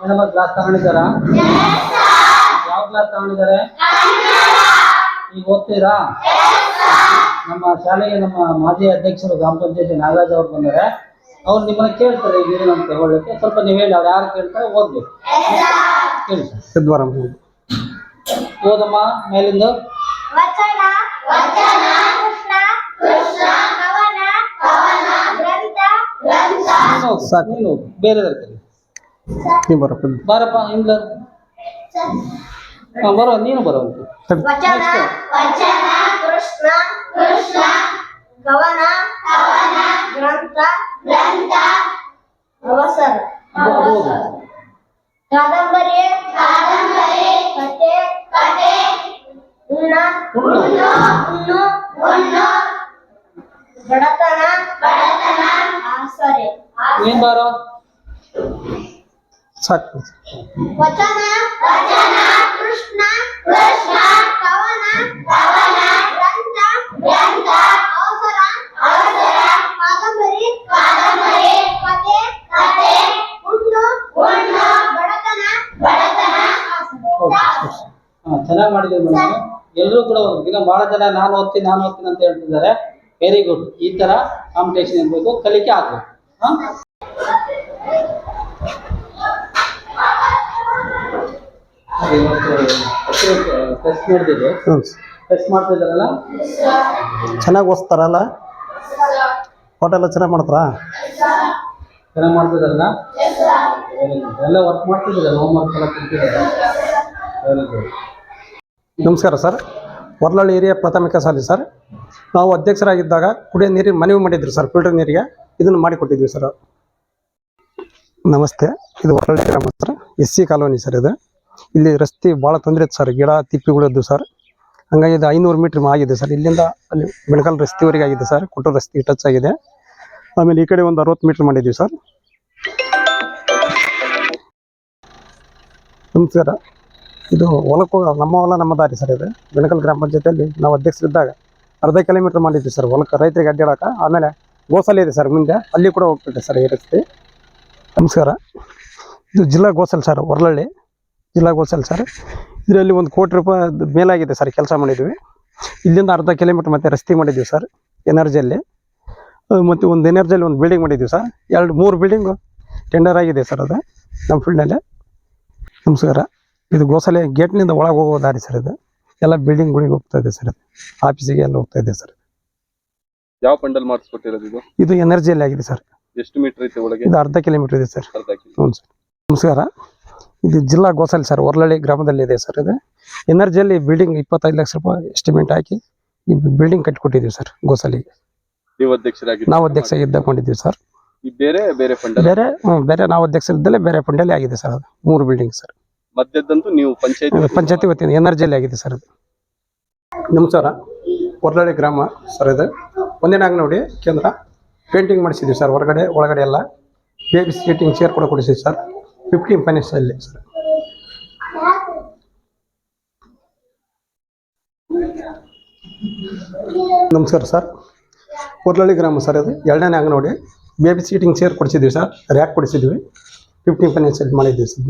Madam class ತಗೊಂಡಿದ್ದಾರಾ class ತಗೊಂಡಿದ್ದಾರೆ. ಈಗ ಓದ್ತೀರಾ? ನಮ್ಮ ಶಾಲೆಗೆ ನಮ್ಮ ಮಾಜಿ ಅಧ್ಯಕ್ಷರು ಗ್ರಾಮ ಪಂಚಾಯತಿ ನಾಗರಾಜ್ ಅವ್ರು ಬಂದರೆ. ಅವ್ರು ನಿಮ್ಮನ್ನ ಕೇಳ್ತಾರೆ ಈಗ ಏನು ಅಂತ ಸ್ವಲ್ಪ ನೀವು ಹೇಳಿ ಅವ್ರು ಯಾರು ಕೇಳ್ತಾರೆ ಓದ್ಬೇಕು. ಹೇಳಿ ಸರ್. ಸಿದ್ವಾರ ಓದಮ್ಮ ಮೇಲಿಂದ? ಸಾಕು. ಬೇರೆ ಬರಪ್ಪ. ಬಾರಪ್ಪ ಇಂದ ಹಾ, ಬರೋ ನೀನು ಬರುವಂತೆ ವಚನ ವಚನ ಕೃಷ್ಣ ಕೃಷ್ಣ ಕವನ ಕವನ ಗ್ರಂಥ ಗ್ರಂಥ ಅವಸರ ಕಾದಂಬರಿ ಕಾದಂಬರಿ ಕತೆ ಕತೆ ಉಣ್ಣ ಉಣ್ಣು ಉಣ್ಣು ಉಣ್ಣು ಬಡತನ ಬಡತನ ಆಸರೆ ನೀನ್ ಬಾರೋ? ಸಾಕು. ವಚನ ವಚನ ಕೃಷ್ಣ ಕೃಷ್ಣ ಕವನ ಕವನ ಗ್ರಂಥ ಗ್ರಂಥ ಅವಸರ ಅವಸರ ಕಾದಂಬರಿ ಕಾದಂಬರಿ ಕತೆ ಕತೆ ಉಣ್ಣು ಉಣ್ಣು ಬಡತನ ಬಡತನ ಆಸರೆ. ಹಾ ಚೆನ್ನಾಗಿ ಮಾಡಿದ್ದೀವಿ ಮೇಡಮ್. ಎಲ್ಲರೂ ಕೂಡ ದಿನ ಭಾಳ ಜನ ನಾನು ಓದ್ತೀನಿ ನಾನು ಓದ್ತೀನಿ ಅಂತ ಹೇಳ್ತಿದ್ದಾರೆ. ವೆರಿ ಗುಡ್ ಈ ತರ ಕಾಂಪಿಟೇಷನ್ ಇರಬೇಕು. ಕಲಿಕೆ ಆಗ್ಬೇಕು. ಹಾಂ? ಟೆಸ್ಟ್ ನಡೆದಿದೆ. ಹ್ಞೂ ಟೆಸ್ಟ್ ಮಾಡ್ತಾ ಇದ್ದಾರಲ್ಲ? ಚೆನ್ನಾಗಿ ಓದಿಸ್ತಾರಲ್ಲ? ಹೋಟೆಲ್ಲ ಚೆನ್ನಾಗಿ ಮಾಡ್ತಾರಾ? ಚೆನ್ನಾಗಿ ಮಾಡ್ತಿದ್ದಾರಲ್ಲ ಎಲ್ಲ ವರ್ಕ್ ಮಾಡ್ತಿದ್ದಾರೆ. ಹೋಮ್ ವರ್ಕ್ ಎಲ್ಲ ಕೊಡ್ತಿದ್ದಾರೆ. ವೆರಿ ಗುಡ್ ನಮಸ್ಕಾರ ಸರ್. ಹೊರಳಳ್ಳಿ ಹಿರಿಯ ಪ್ರಾಥಮಿಕ ಶಾಲೆ ಸರ್. ನಾವು ಅಧ್ಯಕ್ಷರಾಗಿದ್ದಾಗ ಕುಡಿಯೋ ನೀರಿನ ಮನವಿ ಮಾಡಿದ್ರು ಸರ್, ಫಿಲ್ಟರ್ ನೀರಿಗೆ. ಇದನ್ನು ಮಾಡಿಕೊಟ್ಟಿದ್ವಿ ಸರ್. ನಮಸ್ತೆ, ಇದು ಹೊರಳಳ್ಳಿ ಗ್ರಾಮ sir. S C colony sir ಇದು. ಇಲ್ಲಿ ರಸ್ತೆ ಭಾಳ ತೊಂದರೆ ಇತ್ತು ಸರ್, ಗಿಡ ತಿಪ್ಪಿಗಳದ್ದು ಸರ್. ಹಂಗಾಗಿ ಇದು ಐನೂರು ಮೀಟ್ರ್ ಆಗಿದೆ ಸರ್. ಇಲ್ಲಿಂದ ಅಲ್ಲಿ ಬೆಳಕಲ್ ರಸ್ತೆವರೆಗೆ ಆಗಿದೆ ಸರ್, ಕೊಟ್ಟೂರು ರಸ್ತೆ ಟಚ್ ಆಗಿದೆ. ಆಮೇಲೆ ಈ ಕಡೆ ಒಂದು ಅರವತ್ತು ಮೀಟ್ರ್ ಮಾಡಿದ್ವಿ ಸರ್. ನಮಸ್ಕಾರ. ಇದು ಹೊಲಕ್ಕೆ ನಮ್ಮ ಹೊಲ, ನಮ್ಮ ದಾರಿ ಸರ್ ಇದು. ಬೆಣಕಲ್ ಗ್ರಾಮ ಪಂಚಾಯತಿಯಲ್ಲಿ ನಾವು ಅಧ್ಯಕ್ಷರಿದ್ದಾಗ ಅರ್ಧ ಕಿಲೋಮೀಟ್ರ್ ಮಾಡಿದ್ವಿ ಸರ್. ಹೊಲಕ್ಕೆ ರೈತರಿಗೆ ಅಡ್ಡಾಡಕ್ಕೆ ಆಮೇಲೆ ಗೋಸಲೆ ಇದೆ ಸರ್ ಮುಂದೆ. ಅಲ್ಲಿ ಕೂಡ ಹೋಗ್ಬಿಟ್ಟೆ ಸರ್ ಈ ರಸ್ತೆ. ನಮಸ್ಕಾರ. ಇದು ಜಿಲ್ಲಾ ಗೋಸಲ್ ಸರ್ ಹೊರಳಳ್ಳಿ ಜಿಲ್ಲಾ ಗೋಸಲ್ ಸರ್. ಇದರಲ್ಲಿ ಒಂದು ಕೋಟಿ ರೂಪಾಯಿ ಮೇಲಾಗಿದೆ ಸರ್ ಕೆಲಸ ಮಾಡಿದ್ವಿ. ಇಲ್ಲಿಂದ ಅರ್ಧ ಕಿಲೋಮೀಟ್ರ್ ಮತ್ತೆ ರಸ್ತೆ ಮಾಡಿದ್ವಿ ಸರ್, ಎನರ್ಜಿಯಲ್ಲಿ. ಮತ್ತು ಒಂದು ಎನರ್ಜಿಯಲ್ಲಿ ಒಂದು ಬಿಲ್ಡಿಂಗ್ ಮಾಡಿದ್ವಿ ಸರ್. ಎರಡು, ಮೂರು ಬಿಲ್ಡಿಂಗು ಟೆಂಡರ್ ಆಗಿದೆ ಸರ್ ಅದು, ನಮ್ಮ ಫೀಲ್ಡ್ನಲ್ಲಿ ನಮಸ್ಕಾರ. ಇದು ಗೋಸಲೆ ಗೇಟ್ನಿಂದ ಒಳಗೆ ಹೋಗೋ ದಾರಿ ಸರ್ ಇದು. ಎಲ್ಲ ಬಿಲ್ಡಿಂಗ್ಗಳಿಗೆ ಹೋಗ್ತಾ ಇದೆ ಸರ್ ಆಫೀಸಿಗೆ ಎಲ್ಲ ಹೋಗ್ತಾ ಇದೆ ಸರ್. ಯಾವ ಪಂಡಲ್ ಮಾಡಿಸ್ಕೊಟ್ಟಿರೋದು ಇದು? ಇದು ಎನರ್ಜಿಯಲ್ಲಿ ಆಗಿದೆ ಸರ್. ಎಷ್ಟು ಮೀಟರ್ ಐತೆ ಒಳಗೆ? ಇದು ಅರ್ಧ ಕಿಲೋಮೀಟರ್ ಇದೆ ಸರ್. ಅರ್ಧ ಕಿಲೋ ಹ್ಞೂ ಸರ್. ನಮಸ್ಕಾರ. ಇದು ಜಿಲ್ಲಾ ಗೋಸಲ್ ಸರ್ ಹೊರಳಳ್ಳಿ ಗ್ರಾಮದಲ್ಲಿ ಇದೆ ಸರ್ ಇದು. ಎನರ್ಜಿಯಲ್ಲಿ ಬಿಲ್ಡಿಂಗ್ ಇಪ್ಪತ್ತೈದು ಲಕ್ಷ ರೂಪಾಯಿ ಎಸ್ಟಿಮೇಟ್ ಹಾಕಿ ಈ ಬಿಲ್ಡಿಂಗ್ ಕಟ್ಟಿಕೊಟ್ಟಿದ್ದೀವಿ ಸರ್ ಗೋಸಲಿಗೆ. ನೀವು ಅಧ್ಯಕ್ಷರಾಗಿ ನಾವು ಅಧ್ಯಕ್ಷ ಇದ್ದಕೊಂಡಿದ್ದೀವಿ ಸರ್. ಈ ಬೇರೆ ಬೇರೆ ಫಂಡಲ್ ಬೇರೆ ಹ್ಮ್, ಬೇರೆ ನಾವು ಅಧ್ಯಕ್ಷರಿದ್ದಲ್ಲೇ ಬೇರೆ ಫಂಡಲ್ಲಿ ಆಗಿದೆ ಸರ್ ಅದು. ಮೂರು ಬಿಲ್ಡಿಂಗ್ ಸರ್. ಮಧ್ಯದಂತೂ ನೀವು ಪಂಚಾಯತ್ ಪಂಚಾಯತಿ ವತಿಯಿಂದ ಎನರ್ಜಿಯಲ್ಲಿ ಆಗಿದೆ ಸರ್ ಅದು ನಮಸ್ಕಾರ ಹೊರಲಳ್ಳಿ ಗ್ರಾಮ ಸರ್ ಇದು. ಒಂದೇ ನೋಡಿ ಕೇಂದ್ರ ಪೇಂಟಿಂಗ್ ಮಾಡಿಸಿದ್ವಿ ಸರ್ ಹೊರಗಡೆ ಒಳಗಡೆ ಎಲ್ಲ. ಬೇಬಿ ಸೀಟಿಂಗ್ ಚೇರ್ ಕೂಡ ಕೊಡಿಸಿದ್ವಿ ಸರ್. ಫಿಫ್ಟೀನ್ ಫೈನಾನ್ಸಲ್ಲಿ ಸರ್. ನಮಸ್ಕಾರ ಸರ್. ಹೊರಲಳ್ಳಿ ಗ್ರಾಮ ಸರ್ ಇದು. ಎರಡನೇ ಅಂಗನವಾಡಿ ಬೇಬಿ ಸೀಟಿಂಗ್ ಚೇರ್ ಕೊಡಿಸಿದ್ವಿ ಸರ್ ರ್ಯಾಕ್ ಕೊಡಿಸಿದ್ವಿ. ಫಿಫ್ಟೀನ್ ಫೈನಾನ್ಸಲ್ಲಿ ಮಾಡಿದ್ವಿ ಸರ್.